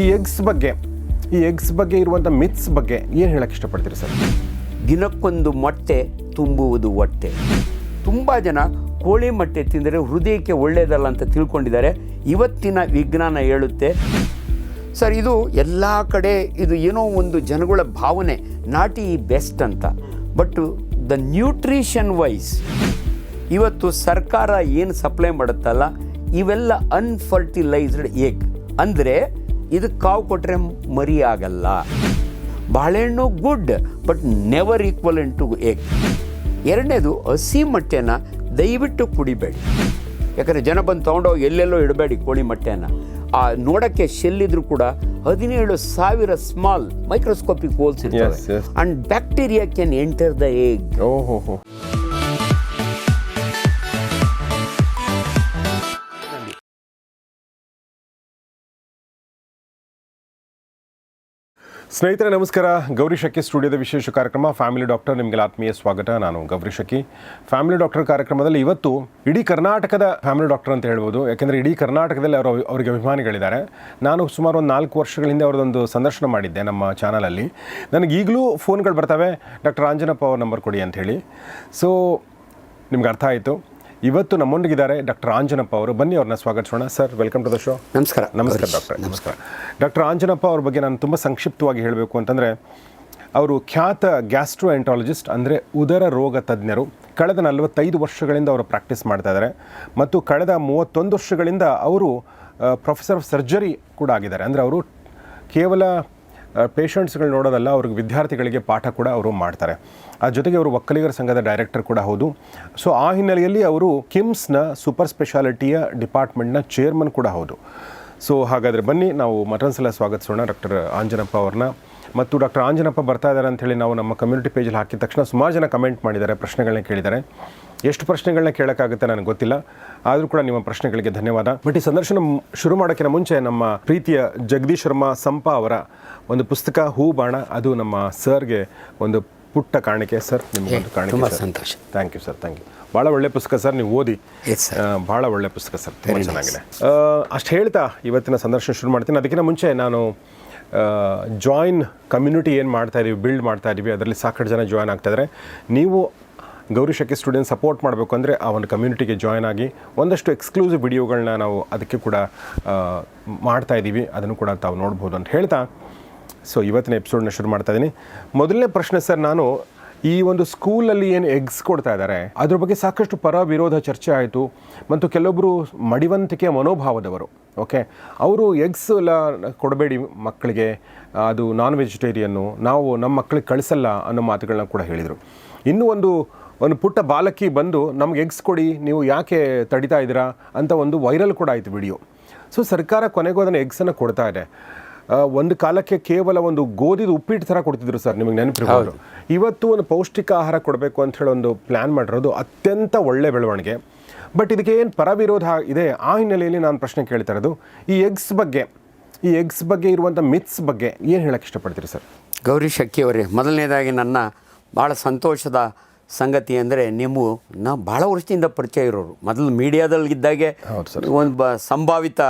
ಈ ಎಗ್ಸ್ ಬಗ್ಗೆ, ಈ ಎಗ್ಸ್ ಬಗ್ಗೆ ಇರುವಂಥ ಮಿತ್ಸ್ ಬಗ್ಗೆ ಏನು ಹೇಳಕ್ಕೆ ಇಷ್ಟಪಡ್ತೀರಿ ಸರ್? ದಿನಕ್ಕೊಂದು ಮೊಟ್ಟೆ ತುಂಬುವುದು ಹೊಟ್ಟೆ. ತುಂಬ ಜನ ಕೋಳಿ ಮೊಟ್ಟೆ ತಿಂದರೆ ಹೃದಯಕ್ಕೆ ಒಳ್ಳೆಯದಲ್ಲ ಅಂತ ತಿಳ್ಕೊಂಡಿದ್ದಾರೆ. ಇವತ್ತಿನ ವಿಜ್ಞಾನ ಹೇಳುತ್ತೆ, ಸರ್, ಇದು ಎಲ್ಲ ಕಡೆ ಇದು ಏನೋ ಒಂದು ಜನಗಳ ಭಾವನೆ, ನಾಟಿ ಬೆಸ್ಟ್ ಅಂತ. ಬಟ್ ದ ನ್ಯೂಟ್ರಿಷನ್ ವೈಸ್ ಇವತ್ತು ಸರ್ಕಾರ ಏನು ಸಪ್ಲೈ ಮಾಡುತ್ತಲ್ಲ, ಇವೆಲ್ಲ ಅನ್ಫರ್ಟಿಲೈಸ್ಡ್ ಎಗ್ ಅಂದರೆ ಇದು ಕಾವು ಕೊಟ್ಟರೆ ಮರಿ ಆಗಲ್ಲ ಬಾಳೆಹಣ್ಣು good but never equal to egg ಎರಡನೇದು ಹಸಿ ಮೊಟ್ಟೆನ ದಯವಿಟ್ಟು ಕುಡಿಬೇಡಿ. ಯಾಕಂದರೆ ಜನ ಬಂದು ತೊಗೊಂಡೋಗಿ ಎಲ್ಲೆಲ್ಲೋ ಇಡಬೇಡಿ ಕೋಳಿ ಮೊಟ್ಟೆನ. ಆ ನೋಡೋಕ್ಕೆ ಶೆಲ್ಲಿದ್ರು ಕೂಡ ಹದಿನೇಳು ಸಾವಿರ ಸ್ಮಾಲ್ ಮೈಕ್ರೋಸ್ಕೋಪಿಕ್ ಹೋಲ್ಸ್ ಇರ್ತವೆ. And bacteria can enter the egg ಓಹೋ ಸ್ನೇಹಿತರೆ, ನಮಸ್ಕಾರ. ಗೌರಿ ಶಕ್ಕಿ ಸ್ಟುಡಿಯೋದ ವಿಶೇಷ ಕಾರ್ಯಕ್ರಮ. ಫ್ಯಾಮಿಲಿ ಡಾಕ್ಟರ್ ನಿಮಗೆಲ್ಲ ಆತ್ಮೀಯ ಸ್ವಾಗತ. ನಾನು ಗೌರಿ ಶಕ್ಕಿ ಫ್ಯಾಮಿಲಿ ಡಾಕ್ಟರ್ ಕಾರ್ಯಕ್ರಮದಲ್ಲಿ ಇವತ್ತು ಇಡೀ ಕರ್ನಾಟಕದ ಫ್ಯಾಮಿಲಿ ಡಾಕ್ಟರ್ ಅಂತ ಹೇಳ್ಬೋದು. ಯಾಕೆಂದರೆ ಇಡೀ ಕರ್ನಾಟಕದಲ್ಲಿ ಅವರು ಅವರಿಗೆ ಅಭಿಮಾನಿಗಳಿದ್ದಾರೆ. ನಾನು ಸುಮಾರು ಒಂದು ನಾಲ್ಕು ವರ್ಷಗಳಿಂದ ಅವರದೊಂದು ಸಂದರ್ಶನ ಮಾಡಿದ್ದೆ ನಮ್ಮ ಚಾನಲಲ್ಲಿ. ನನಗೆ ಈಗಲೂ ಫೋನ್ಗಳು ಬರ್ತವೆ. ಡಾಕ್ಟರ್ ಆಂಜನಪ್ಪ ಅವ್ರ ನಂಬರ್ ಕೊಡಿ ಅಂಥೇಳಿ ಸೊ ನಿಮ್ಗೆ ಅರ್ಥ ಆಯಿತು. ಇವತ್ತು ನಮ್ಮೊಂದಿಗಿದ್ದಾರೆ ಡಾಕ್ಟರ್ ಆಂಜನಪ್ಪ ಅವರು. ಬನ್ನಿ ಅವ್ರನ್ನ ಸ್ವಾಗತಿಸೋಣ. Sir welcome to the show. ನಮಸ್ಕಾರ. ನಮಸ್ಕಾರ ಡಾಕ್ಟರ್. ನಮಸ್ಕಾರ. ಡಾಕ್ಟರ್ ಆಂಜನಪ್ಪ ಅವ್ರ ಬಗ್ಗೆ ನಾನು ತುಂಬ ಸಂಕ್ಷಿಪ್ತವಾಗಿ ಹೇಳಬೇಕು ಅಂತಂದರೆ ಅವರು ಖ್ಯಾತ ಗ್ಯಾಸ್ಟ್ರೋ ಎಂಟಾಲಜಿಸ್ಟ್ ಅಂದರೆ ಉದರ ರೋಗ ತಜ್ಞರು. ಕಳೆದ ನಲವತ್ತೈದು ವರ್ಷಗಳಿಂದ ಅವರು ಪ್ರಾಕ್ಟೀಸ್ ಮಾಡ್ತಾ ಇದ್ದಾರೆ. ಮತ್ತು ಕಳೆದ ಮೂವತ್ತೊಂದು ವರ್ಷಗಳಿಂದ ಅವರು ಪ್ರೊಫೆಸರ್ ಆಫ್ ಸರ್ಜರಿ ಕೂಡ ಆಗಿದ್ದಾರೆ. ಅಂದರೆ ಅವರು ಕೇವಲ ಪೇಷಂಟ್ಸ್ಗಳು ನೋಡೋದಲ್ಲ, ಅವ್ರಿಗೆ ವಿದ್ಯಾರ್ಥಿಗಳಿಗೆ ಪಾಠ ಕೂಡ ಅವರು ಮಾಡ್ತಾರೆ. ಆ, ಜೊತೆಗೆ ಅವರು ಒಕ್ಕಲಿಗರ ಸಂಘದ ಡೈರೆಕ್ಟರ್ ಕೂಡ ಹೌದು. ಸೊ ಆ ಹಿನ್ನೆಲೆಯಲ್ಲಿ ಅವರು ಕಿಮ್ಸ್ನ ಸೂಪರ್ ಸ್ಪೆಷಾಲಿಟಿಯ ಡಿಪಾರ್ಟ್ಮೆಂಟ್ನ ಚೇರ್ಮನ್ ಕೂಡ ಹೌದು. ಸೊ ಹಾಗಾದರೆ ಬನ್ನಿ, ನಾವು ಮತ್ತೊಂದು ಸಲ ಸ್ವಾಗತಿಸೋಣ ಡಾಕ್ಟರ್ ಆಂಜನಪ್ಪ ಅವ್ರನ್ನ. ಮತ್ತು ಡಾಕ್ಟರ್ ಆಂಜನಪ್ಪ ಬರ್ತಾ ಇದ್ದಾರೆ ಅಂಥೇಳಿ ನಾವು ನಮ್ಮ ಕಮ್ಯುನಿಟಿ ಪೇಜಲ್ಲಿ ಹಾಕಿದ ತಕ್ಷಣ ಸುಮಾರು ಜನ ಕಮೆಂಟ್ ಮಾಡಿದ್ದಾರೆ ಪ್ರಶ್ನೆಗಳನ್ನ ಕೇಳಿದ್ದಾರೆ. ಎಷ್ಟು ಪ್ರಶ್ನೆಗಳನ್ನ ಕೇಳೋಕ್ಕಾಗುತ್ತೆ ನನಗೆ ಗೊತ್ತಿಲ್ಲ. ಆದರೂ ಕೂಡ ನಿಮ್ಮ ಪ್ರಶ್ನೆಗಳಿಗೆ ಧನ್ಯವಾದ. ಬಟ್ ಈ ಸಂದರ್ಶನ ಶುರು ಮಾಡೋಕ್ಕಿಂತ ಮುಂಚೆ ನಮ್ಮ ಪ್ರೀತಿಯ ಜಗದೀಶ್ ಶರ್ಮಾ ಸಂಪ ಅವರ ಒಂದು ಪುಸ್ತಕ ಹೂ ಬಾಣ ಅದು ನಮ್ಮ ಸರ್ಗೆ ಒಂದು ಪುಟ್ಟ ಕಾಣಿಕೆ. ಸರ್ ನಿಮಗೆ ಒಂದು ಕಾಣಿಕೆ ತುಂಬ ಸಂತೋಷ. Thank you sir thank you ಭಾಳ ಒಳ್ಳೆ ಪುಸ್ತಕ ಸರ್ ನೀವು ಓದಿ. ಭಾಳ ಒಳ್ಳೆ ಪುಸ್ತಕ ಸರ್ ತುಂಬ ಚೆನ್ನಾಗಿದೆ. ಅಷ್ಟು ಹೇಳ್ತಾ ಇವತ್ತಿನ ಸಂದರ್ಶನ ಶುರು ಮಾಡ್ತೀನಿ. ಅದಕ್ಕಿಂತ ಮುಂಚೆ ನಾನು ಜಾಯಿನ್ ಕಮ್ಯುನಿಟಿ ಏನು ಮಾಡ್ತಾ ಇದೀವಿ ಬಿಲ್ಡ್ ಮಾಡ್ತಾ ಇದೀವಿ ಅದರಲ್ಲಿ ಸಾಕಷ್ಟು ಜನ ಜಾಯ್ನ್ ಆಗ್ತಾಯಿದ್ದಾರೆ ನೀವು ಗೌರಿ ಸ್ಟೂಡೆಂಟ್ ಸಪೋರ್ಟ್ ಮಾಡಬೇಕು ಅಂದರೆ ಆ ಒಂದು ಕಮ್ಯುನಿಟಿಗೆ ಜಾಯ್ನ್ ಆಗಿ ಒಂದಷ್ಟು ಎಕ್ಸ್ಕ್ಲೂಸಿವ್ ವಿಡಿಯೋಗಳನ್ನ ನಾವು ಅದಕ್ಕೆ ಕೂಡ ಮಾಡ್ತಾ ಇದ್ದೀವಿ ಅದನ್ನು ಕೂಡ ತಾವು ನೋಡ್ಬೋದು ಅಂತ ಹೇಳ್ತಾ ಸೊ ಇವತ್ತಿನ ಎಪಿಸೋಡ್ನ ಶುರು ಮಾಡ್ತಾ ಇದ್ದೀನಿ ಮೊದಲನೇ ಪ್ರಶ್ನೆ ಸರ್ ನಾನು ಈ ಒಂದು ಸ್ಕೂಲಲ್ಲಿ ಏನು ಎಗ್ಸ್ ಕೊಡ್ತಾ ಇದ್ದಾರೆ ಅದ್ರ ಬಗ್ಗೆ ಸಾಕಷ್ಟು ಪರ ವಿರೋಧ ಚರ್ಚೆ ಆಯಿತು. ಮತ್ತು ಕೆಲವೊಬ್ಬರು ಮಡಿವಂತಿಕೆಯ ಮನೋಭಾವದವರು ಓಕೆ ಅವರು ಎಗ್ಸ್ ಎಲ್ಲ ಕೊಡಬೇಡಿ ಮಕ್ಕಳಿಗೆ, ಅದು ನಾನ್ ವೆಜಿಟೇರಿಯನ್ನು ನಾವು ನಮ್ಮ ಮಕ್ಕಳಿಗೆ ಕಳಿಸಲ್ಲ ಅನ್ನೋ ಮಾತುಗಳನ್ನ ಕೂಡ ಹೇಳಿದರು. ಇನ್ನೂ ಒಂದು ಒಂದು ಪುಟ್ಟ ಬಾಲಕಿ ಬಂದು ನಮ್ಗೆ ಎಗ್ಸ್ ಕೊಡಿ, ನೀವು ಯಾಕೆ ತಡಿತಾ ಇದ್ದೀರಾ ಅಂತ ಒಂದು ವೈರಲ್ ಕೂಡ ಆಯಿತು ವಿಡಿಯೋ ಸೊ ಸರ್ಕಾರ ಕೊನೆಗೂ ಅದನ್ನು ಎಗ್ಸನ್ನು ಕೊಡ್ತಾ ಇದೆ. ಒಂದು ಕಾಲಕ್ಕೆ ಕೇವಲ ಒಂದು ಗೋಧಿದ ಉಪ್ಪಿಟ್ಟು ಥರ ಕೊಡ್ತಿದ್ರು ಸರ್ ನಿಮಗೆ ನೆನಪಿರ್ಬೋದು. ಇವತ್ತು ಒಂದು ಪೌಷ್ಟಿಕ ಆಹಾರ ಕೊಡಬೇಕು ಅಂತ ಹೇಳಿ ಒಂದು ಪ್ಲ್ಯಾನ್ ಮಾಡಿರೋದು ಅತ್ಯಂತ ಒಳ್ಳೆ ಬೆಳವಣಿಗೆ. ಬಟ್ ಇದಕ್ಕೆ ಏನು ಪರವಿರೋಧ ಇದೆ? ಆ ಹಿನ್ನೆಲೆಯಲ್ಲಿ ನಾನು ಪ್ರಶ್ನೆ ಕೇಳ್ತಾ ಇರೋದು ಈ ಎಗ್ಸ್ ಬಗ್ಗೆ ಈ ಎಗ್ಸ್ ಬಗ್ಗೆ ಇರುವಂಥ ಮಿತ್ಸ್ ಬಗ್ಗೆ ಏನು ಹೇಳಕ್ಕೆ ಇಷ್ಟಪಡ್ತೀರಿ ಸರ್? ಗೌರಿ ಶಕ್ತಿಯವರೇ ಅವರೇ ಮೊದಲನೇದಾಗಿ ನನ್ನ ಭಾಳ ಸಂತೋಷದ ಸಂಗತಿ ಅಂದರೆ ನೀವು ನಾ ಭಾಳ ವರ್ಷದಿಂದ ಪರಿಚಯ ಇರೋರು. ಮೊದಲು ಮೀಡಿಯಾದಲ್ಲಿ ಇದ್ದಾಗೆ ಒಂದು ಬ ಸಂಭಾವಿತ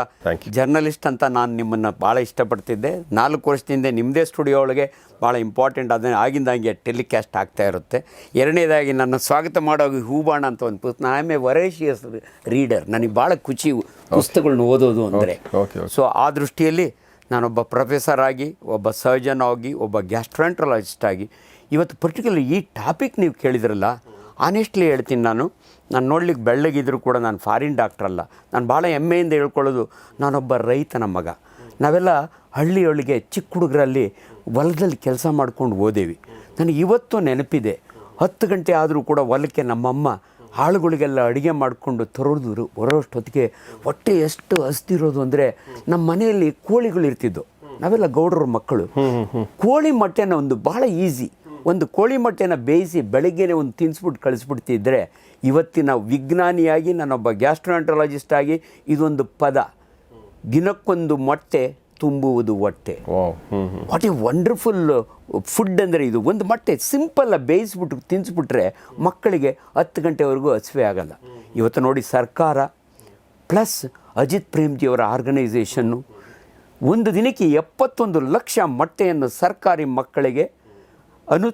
ಜರ್ನಲಿಸ್ಟ್ ಅಂತ ನಾನು ನಿಮ್ಮನ್ನು ಭಾಳ ಇಷ್ಟಪಡ್ತಿದ್ದೆ. ನಾಲ್ಕು ವರ್ಷದಿಂದ ನಿಮ್ಮದೇ ಸ್ಟುಡಿಯೋ ಒಳಗೆ ಭಾಳ ಇಂಪಾರ್ಟೆಂಟ್ ಅದನ್ನು ಆಗಿಂದಾಗೆ ಹಂಗೆ ಟೆಲಿಕಾಸ್ಟ್ ಆಗ್ತಾ ಇರುತ್ತೆ. ಎರಡನೇದಾಗಿ ನನ್ನ ಸ್ವಾಗತ ಮಾಡೋ ಹೂಬಾಣ ಅಂತ ಒಂದು ಪುಸ್ತಕ. I am a voracious reader ನನಗೆ ಭಾಳ ಖುಷಿ ಪುಸ್ತಕಗಳನ್ನ ಓದೋದು ಅಂದರೆ. ಸೊ ಆ ದೃಷ್ಟಿಯಲ್ಲಿ ನಾನೊಬ್ಬ ಪ್ರೊಫೆಸರ್ ಆಗಿ ಒಬ್ಬ ಸರ್ಜನ್ ಆಗಿ ಒಬ್ಬ ಗ್ಯಾಸ್ಟ್ರಾಂಟ್ರಲಾಜಿಸ್ಟ್ ಆಗಿ ಇವತ್ತು ಪರ್ಟಿಕ್ಯುಲರ್ ಈ ಟಾಪಿಕ್ ನೀವು ಕೇಳಿದ್ರಲ್ಲ ಆನೆಸ್ಟ್ಲಿ ಹೇಳ್ತೀನಿ ನಾನು. ನಾನು ನೋಡ್ಲಿಕ್ಕೆ ಬೆಳ್ಳಗಿದ್ರು ಕೂಡ ನಾನು ಫಾರಿನ್ ಡಾಕ್ಟರ್ ಅಲ್ಲ. ನಾನು ಭಾಳ ಹೆಮ್ಮೆಯಿಂದ ಹೇಳ್ಕೊಳ್ಳೋದು ನಾನೊಬ್ಬ ರೈತನ ಮಗ. ನಾವೆಲ್ಲ ಹಳ್ಳಿಯೊಳಗೆ ಚಿಕ್ಕ ಹುಡುಗರಲ್ಲಿ ಹೊಲದಲ್ಲಿ ಕೆಲಸ ಮಾಡ್ಕೊಂಡು ಓದೇವಿ ನನಗೆ ಇವತ್ತು ನೆನಪಿದೆ. ಹತ್ತು ಗಂಟೆ ಆದರೂ ಕೂಡ ಹೊಲಕ್ಕೆ ನಮ್ಮಮ್ಮ ಆಳುಗಳಿಗೆಲ್ಲ ಅಡುಗೆ ಮಾಡಿಕೊಂಡು ತರೋದ್ರು ಹೊತ್ತಿಗೆ ಹೊಟ್ಟೆ ಎಷ್ಟು ಹಸ್ತಿರೋದು ಅಂದರೆ ನಮ್ಮ ಮನೆಯಲ್ಲಿ ಕೋಳಿಗಳು ಇರ್ತಿದ್ದು ನಾವೆಲ್ಲ ಗೌಡರ ಮಕ್ಕಳು. ಕೋಳಿ ಮೊಟ್ಟೆನ ಒಂದು ಭಾಳ ಈಸಿ ಒಂದು ಕೋಳಿ ಮೊಟ್ಟೆನ ಬೇಯಿಸಿ ಬೆಳಗ್ಗೆನೆ ಒಂದು ತಿನ್ಸ್ಬಿಟ್ಟು ಕಳಿಸ್ಬಿಡ್ತಿದ್ರೆ ಇವತ್ತಿನ ವಿಜ್ಞಾನಿಯಾಗಿ ನಾನೊಬ್ಬ ಗ್ಯಾಸ್ಟ್ರಾಂಟ್ರಾಲಜಿಸ್ಟ್ ಆಗಿ ಇದೊಂದು ಪದ. ದಿನಕ್ಕೊಂದು ಮೊಟ್ಟೆ ತುಂಬುವುದು ಹೊಟ್ಟೆ. ವಾಟ್ ಎ ವಂಡರ್ಫುಲ್ ಫುಡ್ ಅಂದರೆ ಇದು. ಒಂದು ಮೊಟ್ಟೆ ಸಿಂಪಲ್ಲ ಬೇಯಿಸ್ಬಿಟ್ಟು ತಿನ್ನಿಸ್ಬಿಟ್ರೆ ಮಕ್ಕಳಿಗೆ ಹತ್ತು ಗಂಟೆವರೆಗೂ ಹಸಿವೆ ಆಗಲ್ಲ. ಇವತ್ತು ನೋಡಿ ಸರ್ಕಾರ ಪ್ಲಸ್ ಅಜಿತ್ ಪ್ರೇಮ್ಜಿಯವರ ಆರ್ಗನೈಸೇಷನ್ನು ಒಂದು ದಿನಕ್ಕೆ ಎಪ್ಪತ್ತೊಂದು ಲಕ್ಷ ಮೊಟ್ಟೆಯನ್ನು ಸರ್ಕಾರಿ ಮಕ್ಕಳಿಗೆ ಅನು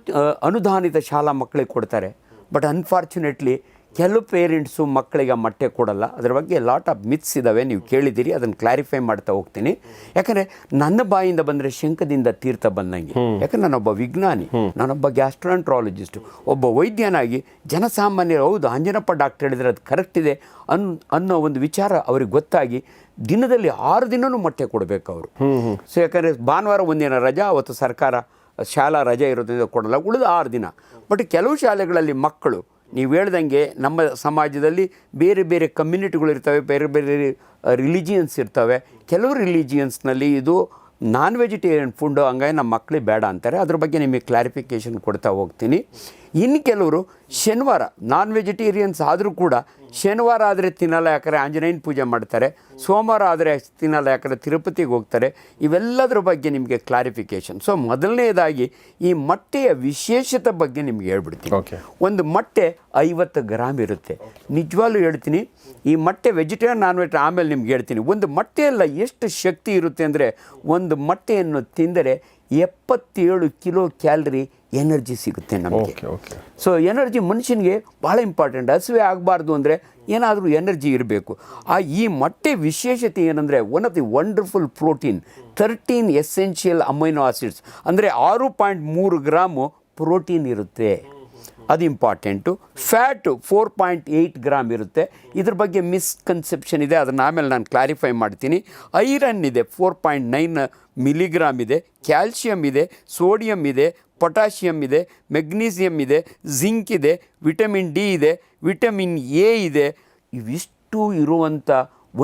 ಅನುದಾನಿತ ಶಾಲಾ ಮಕ್ಕಳಿಗೆ ಕೊಡ್ತಾರೆ. ಬಟ್ ಅನ್ಫಾರ್ಚುನೇಟ್ಲಿ ಕೆಲವು ಪೇರೆಂಟ್ಸು ಮಕ್ಕಳಿಗೆ ಮಟ್ಟೆ ಮೊಟ್ಟೆ ಕೊಡಲ್ಲ. ಅದರ ಬಗ್ಗೆ ಲಾಟ್ ಆಫ್ ಮಿತ್ಸ್ ಇದ್ದಾವೆ ನೀವು ಕೇಳಿದ್ದೀರಿ ಅದನ್ನು ಕ್ಲಾರಿಫೈ ಮಾಡ್ತಾ ಹೋಗ್ತೀನಿ. ಯಾಕಂದರೆ ನನ್ನ ಬಾಯಿಂದ ಬಂದರೆ ಶಂಕದಿಂದ ತೀರ್ಥ ಬಂದಂಗೆ. ಯಾಕಂದ್ರೆ ನಾನೊಬ್ಬ ವಿಜ್ಞಾನಿ ನಾನೊಬ್ಬ ಗ್ಯಾಸ್ಟ್ರಾಂಟ್ರಾಲಜಿಸ್ಟು ಒಬ್ಬ ವೈದ್ಯನಾಗಿ ಜನಸಾಮಾನ್ಯರು ಹೌದು ಅಂಜನಪ್ಪ ಡಾಕ್ಟರ್ ಹೇಳಿದ್ರೆ ಅದು ಕರೆಕ್ಟ್ ಇದೆ ಅನ್ ಅನ್ನೋ ಒಂದು ವಿಚಾರ ಅವ್ರಿಗೆ ಗೊತ್ತಾಗಿ ದಿನದಲ್ಲಿ ಆರು ದಿನವೂ ಮೊಟ್ಟೆ ಕೊಡಬೇಕು ಅವರು. ಸೊ ಯಾಕಂದರೆ ಭಾನುವಾರ ಒಂದಿನ ರಜಾ ಅವತ್ತು ಸರ್ಕಾರ ಶಾಲಾ ರಜೆ ಇರೋದ್ರಿಂದ ಕೊಡಲ್ಲ, ಉಳಿದ ಆರು ದಿನ. ಬಟ್ ಕೆಲವು ಶಾಲೆಗಳಲ್ಲಿ ಮಕ್ಕಳು, ನೀವು ಹೇಳ್ದಂಗೆ ನಮ್ಮ ಸಮಾಜದಲ್ಲಿ ಬೇರೆ ಬೇರೆ ಕಮ್ಯುನಿಟಿಗಳು ಇರ್ತವೆ, ಬೇರೆ ಬೇರೆ ರಿಲಿಜಿಯನ್ಸ್ ಇರ್ತವೆ. ಕೆಲವು ರಿಲಿಜಿಯನ್ಸ್ನಲ್ಲಿ ಇದು ನಾನ್ ವೆಜಿಟೇರಿಯನ್ ಫುಡ್ ಹಂಗಾಗಿ ನಮ್ಮ ಮಕ್ಕಳಿಗೆ ಬೇಡ ಅಂತಾರೆ. ಅದ್ರ ಬಗ್ಗೆ ನಿಮಗೆ ಕ್ಲಾರಿಫಿಕೇಷನ್ ಕೊಡ್ತಾ ಹೋಗ್ತೀನಿ. ಇನ್ನು ಕೆಲವರು ಶನಿವಾರ ನಾನ್ ವೆಜಿಟೇರಿಯನ್ಸ್ ಆದರೂ ಕೂಡ ಶನಿವಾರ ಆದರೆ ತಿನ್ನಲ್ಲ ಯಾಕಂದರೆ ಆಂಜನೇಯನ ಪೂಜೆ ಮಾಡ್ತಾರೆ. ಸೋಮವಾರ ಆದರೆ ತಿನ್ನಲ್ಲ ಯಾಕಂದರೆ ತಿರುಪತಿಗೆ ಹೋಗ್ತಾರೆ. ಇವೆಲ್ಲದರ ಬಗ್ಗೆ ನಿಮಗೆ ಕ್ಲಾರಿಫಿಕೇಷನ್ ಸೊ ಮೊದಲನೇದಾಗಿ ಈ ಮೊಟ್ಟೆಯ ವಿಶೇಷತೆ ಬಗ್ಗೆ ನಿಮ್ಗೆ ಹೇಳ್ಬಿಡ್ತೀನಿ. ಓಕೆ ಒಂದು ಮೊಟ್ಟೆ ಐವತ್ತು ಗ್ರಾಮ್ ಇರುತ್ತೆ. ನಿಜವಾಗ್ಲೂ ಹೇಳ್ತೀನಿ ಈ ಮೊಟ್ಟೆ ವೆಜಿಟೇರಿಯನ್ ನಾನ್ ವೆಜ್ ಆಮೇಲೆ ನಿಮ್ಗೆ ಹೇಳ್ತೀನಿ. ಒಂದು ಮೊಟ್ಟೆಯಲ್ಲ ಎಷ್ಟು ಶಕ್ತಿ ಇರುತ್ತೆ ಅಂದರೆ ಒಂದು ಮೊಟ್ಟೆಯನ್ನು ತಿಂದರೆ ಎಪ್ಪತ್ತೇಳು ಕಿಲೋ ಕ್ಯಾಲರಿ ಎನರ್ಜಿ ಸಿಗುತ್ತೆ ನಮಗೆ. ಸೊ ಎನರ್ಜಿ ಮನುಷ್ಯನಿಗೆ ಭಾಳ ಇಂಪಾರ್ಟೆಂಟ್ ಹಸಿವೆ ಆಗಬಾರ್ದು ಅಂದರೆ ಏನಾದರೂ ಎನರ್ಜಿ ಇರಬೇಕು. ಆ ಈ ಮೊಟ್ಟೆ ವಿಶೇಷತೆ ಏನಂದರೆ one of the wonderful protein thirteen essential amino acids ಅಂದರೆ ಆರು ಪಾಯಿಂಟ್ ಮೂರು ಗ್ರಾಮು ಪ್ರೋಟೀನ್ ಇರುತ್ತೆ. ಅದು important. Fat four point eight gram ಇರುತ್ತೆ. ಇದ್ರ ಬಗ್ಗೆ ಮಿಸ್ಕನ್ಸೆಪ್ಷನ್ ಇದೆ. ಅದನ್ನು ಆಮೇಲೆ ನಾನು ಕ್ಲಾರಿಫೈ ಮಾಡ್ತೀನಿ. ಐರನ್ ಇದೆ, ಫೋರ್ ಪಾಯಿಂಟ್ ನೈನ್ ಮಿಲಿಗ್ರಾಮ್ ಇದೆ. ಕ್ಯಾಲ್ಶಿಯಮ್ ಇದೆ, ಸೋಡಿಯಂ ಇದೆ ಪೊಟ್ಯಾಷಿಯಮ್ ಇದೆ ಮೆಗ್ನೀಸಿಯಮ್ ಇದೆ ಝಿಂಕ್ ಇದೆ, ವಿಟಮಿನ್ ಡಿ ಇದೆ, ವಿಟಮಿನ್ ಎ ಇದೆ. ಇವಿಷ್ಟು ಇರುವಂಥ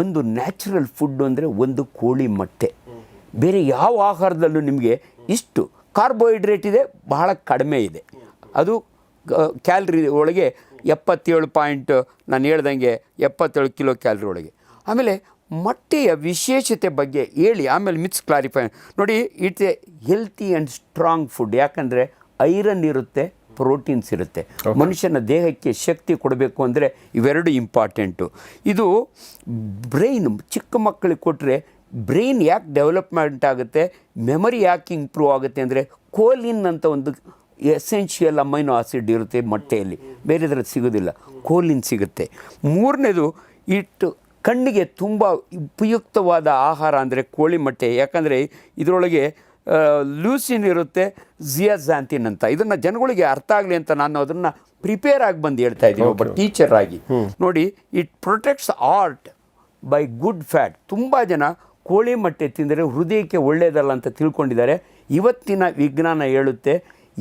ಒಂದು ನ್ಯಾಚುರಲ್ ಫುಡ್ ಅಂದರೆ ಒಂದು ಕೋಳಿ ಮೊಟ್ಟೆ. ಬೇರೆ ಯಾವ ಆಹಾರದಲ್ಲೂ ನಿಮಗೆ ಇಷ್ಟು. ಕಾರ್ಬೋಹೈಡ್ರೇಟ್ ಇದೆ, ಬಹಳ ಕಡಿಮೆ ಇದೆ. ಅದು ಕ್ಯಾಲ್ರಿ ಒಳಗೆ ಎಪ್ಪತ್ತೇಳು ಪಾಯಿಂಟ್ ನಾನು ಹೇಳ್ದಂಗೆ ಎಪ್ಪತ್ತೇಳು ಕಿಲೋ ಕ್ಯಾಲ್ರಿ ಒಳಗೆ. ಆಮೇಲೆ ಮೊಟ್ಟೆಯ ವಿಶೇಷತೆ ಬಗ್ಗೆ ಹೇಳಿ ಆಮೇಲೆ ಮಿಕ್ಸ್ ಕ್ಲಾರಿಫೈ ನೋಡಿ it's a healthy and strong food. ಯಾಕಂದರೆ ಐರನ್ ಇರುತ್ತೆ ಪ್ರೋಟೀನ್ಸ್ ಇರುತ್ತೆ. ಮನುಷ್ಯನ ದೇಹಕ್ಕೆ ಶಕ್ತಿ ಕೊಡಬೇಕು ಅಂದರೆ ಇವೆರಡು ಇಂಪಾರ್ಟೆಂಟು. ಇದು ಬ್ರೈನ್ ಚಿಕ್ಕ ಮಕ್ಕಳಿಗೆ ಕೊಟ್ಟರೆ ಬ್ರೈನ್ ಯಾಕೆ ಡೆವಲಪ್ಮೆಂಟ್ ಆಗುತ್ತೆ ಮೆಮರಿ ಯಾಕೆ ಇಂಪ್ರೂವ್ ಆಗುತ್ತೆ ಅಂದರೆ ಕೋಲಿನ್ ಅಂತ ಒಂದು ಎಸೆನ್ಷಿಯಲ್ ಅಮೈನೋ ಆಸಿಡ್ ಇರುತ್ತೆ ಮೊಟ್ಟೆಯಲ್ಲಿ. ಬೇರೆದ್ರಲ್ಲಿ ಸಿಗೋದಿಲ್ಲ. ಕೋಲಿನ್ ಸಿಗುತ್ತೆ. ಮೂರನೇದು ಇಟ್ಟು ಕಣ್ಣಿಗೆ ತುಂಬ ಉಪಯುಕ್ತವಾದ ಆಹಾರ ಅಂದರೆ ಕೋಳಿ ಮೊಟ್ಟೆ. ಯಾಕಂದರೆ ಇದರೊಳಗೆ ಲೂಸಿನ್ ಇರುತ್ತೆ ಝಿಯಾಝಾಂತಿನ್ ಅಂತ. ಇದನ್ನು ಜನಗಳಿಗೆ ಅರ್ಥ ಆಗಲಿ ಅಂತ ನಾನು ಅದನ್ನು ಪ್ರಿಪೇರ್ ಆಗಿ ಬಂದು ಹೇಳ್ತಾ ಇದ್ದೀನಿ. ಒಬ್ಬ ಟೀಚರ್ ಆಗಿ. ನೋಡಿ it protects heart by good fat. ತುಂಬ ಜನ ಕೋಳಿ ಮೊಟ್ಟೆ ತಿಂದರೆ ಹೃದಯಕ್ಕೆ ಒಳ್ಳೆಯದಲ್ಲ ಅಂತ ತಿಳ್ಕೊಂಡಿದ್ದಾರೆ. ಇವತ್ತಿನ ವಿಜ್ಞಾನ ಹೇಳುತ್ತೆ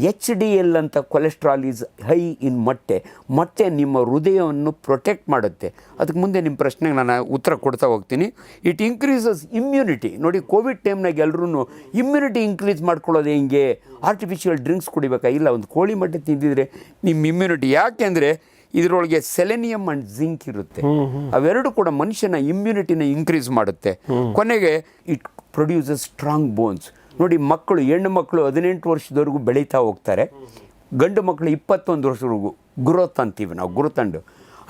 ಎಚ್ ಡಿ ಎಲ್ ಅಂತ ಕೊಲೆಸ್ಟ್ರಾಲ್ ಈಸ್ ಹೈ ಇನ್ ಮೊಟ್ಟೆ. ಮೊಟ್ಟೆ ನಿಮ್ಮ ಹೃದಯವನ್ನು ಪ್ರೊಟೆಕ್ಟ್ ಮಾಡುತ್ತೆ. ಅದಕ್ಕೆ ಮುಂದೆ ನಿಮ್ಮ ಪ್ರಶ್ನೆಗೆ ನಾನು ಉತ್ತರ ಕೊಡ್ತಾ ಹೋಗ್ತೀನಿ. ಇಟ್ ಇನ್ಕ್ರೀಸಸ್ ಇಮ್ಯುನಿಟಿ ನೋಡಿ ಕೋವಿಡ್ ಟೈಮ್ನಾಗ ಎಲ್ಲರೂ ಇಮ್ಯುನಿಟಿ ಇನ್ಕ್ರೀಸ್ ಮಾಡ್ಕೊಳ್ಳೋದು ಹೆಂಗೆ? ಆರ್ಟಿಫಿಷಿಯಲ್ ಡ್ರಿಂಕ್ಸ್ ಕುಡಿಬೇಕಾ? ಇಲ್ಲ ಒಂದು ಕೋಳಿ ಮೊಟ್ಟೆ ತಿಂದಿದ್ರೆ ನಿಮ್ಮ ಇಮ್ಯುನಿಟಿ ಯಾಕೆಂದರೆ ಇದರೊಳಗೆ ಸೆಲೆನಿಯಮ್ ಅಂಡ್ ಜಿಂಕ್ ಇರುತ್ತೆ. ಅವೆರಡು ಕೂಡ ಮನುಷ್ಯನ ಇಮ್ಯುನಿಟಿನ ಇನ್ಕ್ರೀಸ್ ಮಾಡುತ್ತೆ. ಕೊನೆಗೆ ಇಟ್ ಪ್ರೊಡ್ಯೂಸಸ್ ಸ್ಟ್ರಾಂಗ್ ಬೋನ್ಸ್ ನೋಡಿ ಮಕ್ಕಳು ಹೆಣ್ಣು ಮಕ್ಕಳು ಹದಿನೆಂಟು ವರ್ಷದವರೆಗೂ ಬೆಳೀತಾ ಹೋಗ್ತಾರೆ. ಗಂಡು ಮಕ್ಕಳು ಇಪ್ಪತ್ತೊಂದು ವರ್ಷದವರೆಗೂ ಗ್ರೋತ್ ಅಂತೀವಿ ನಾವು ಗುರುತಂಡು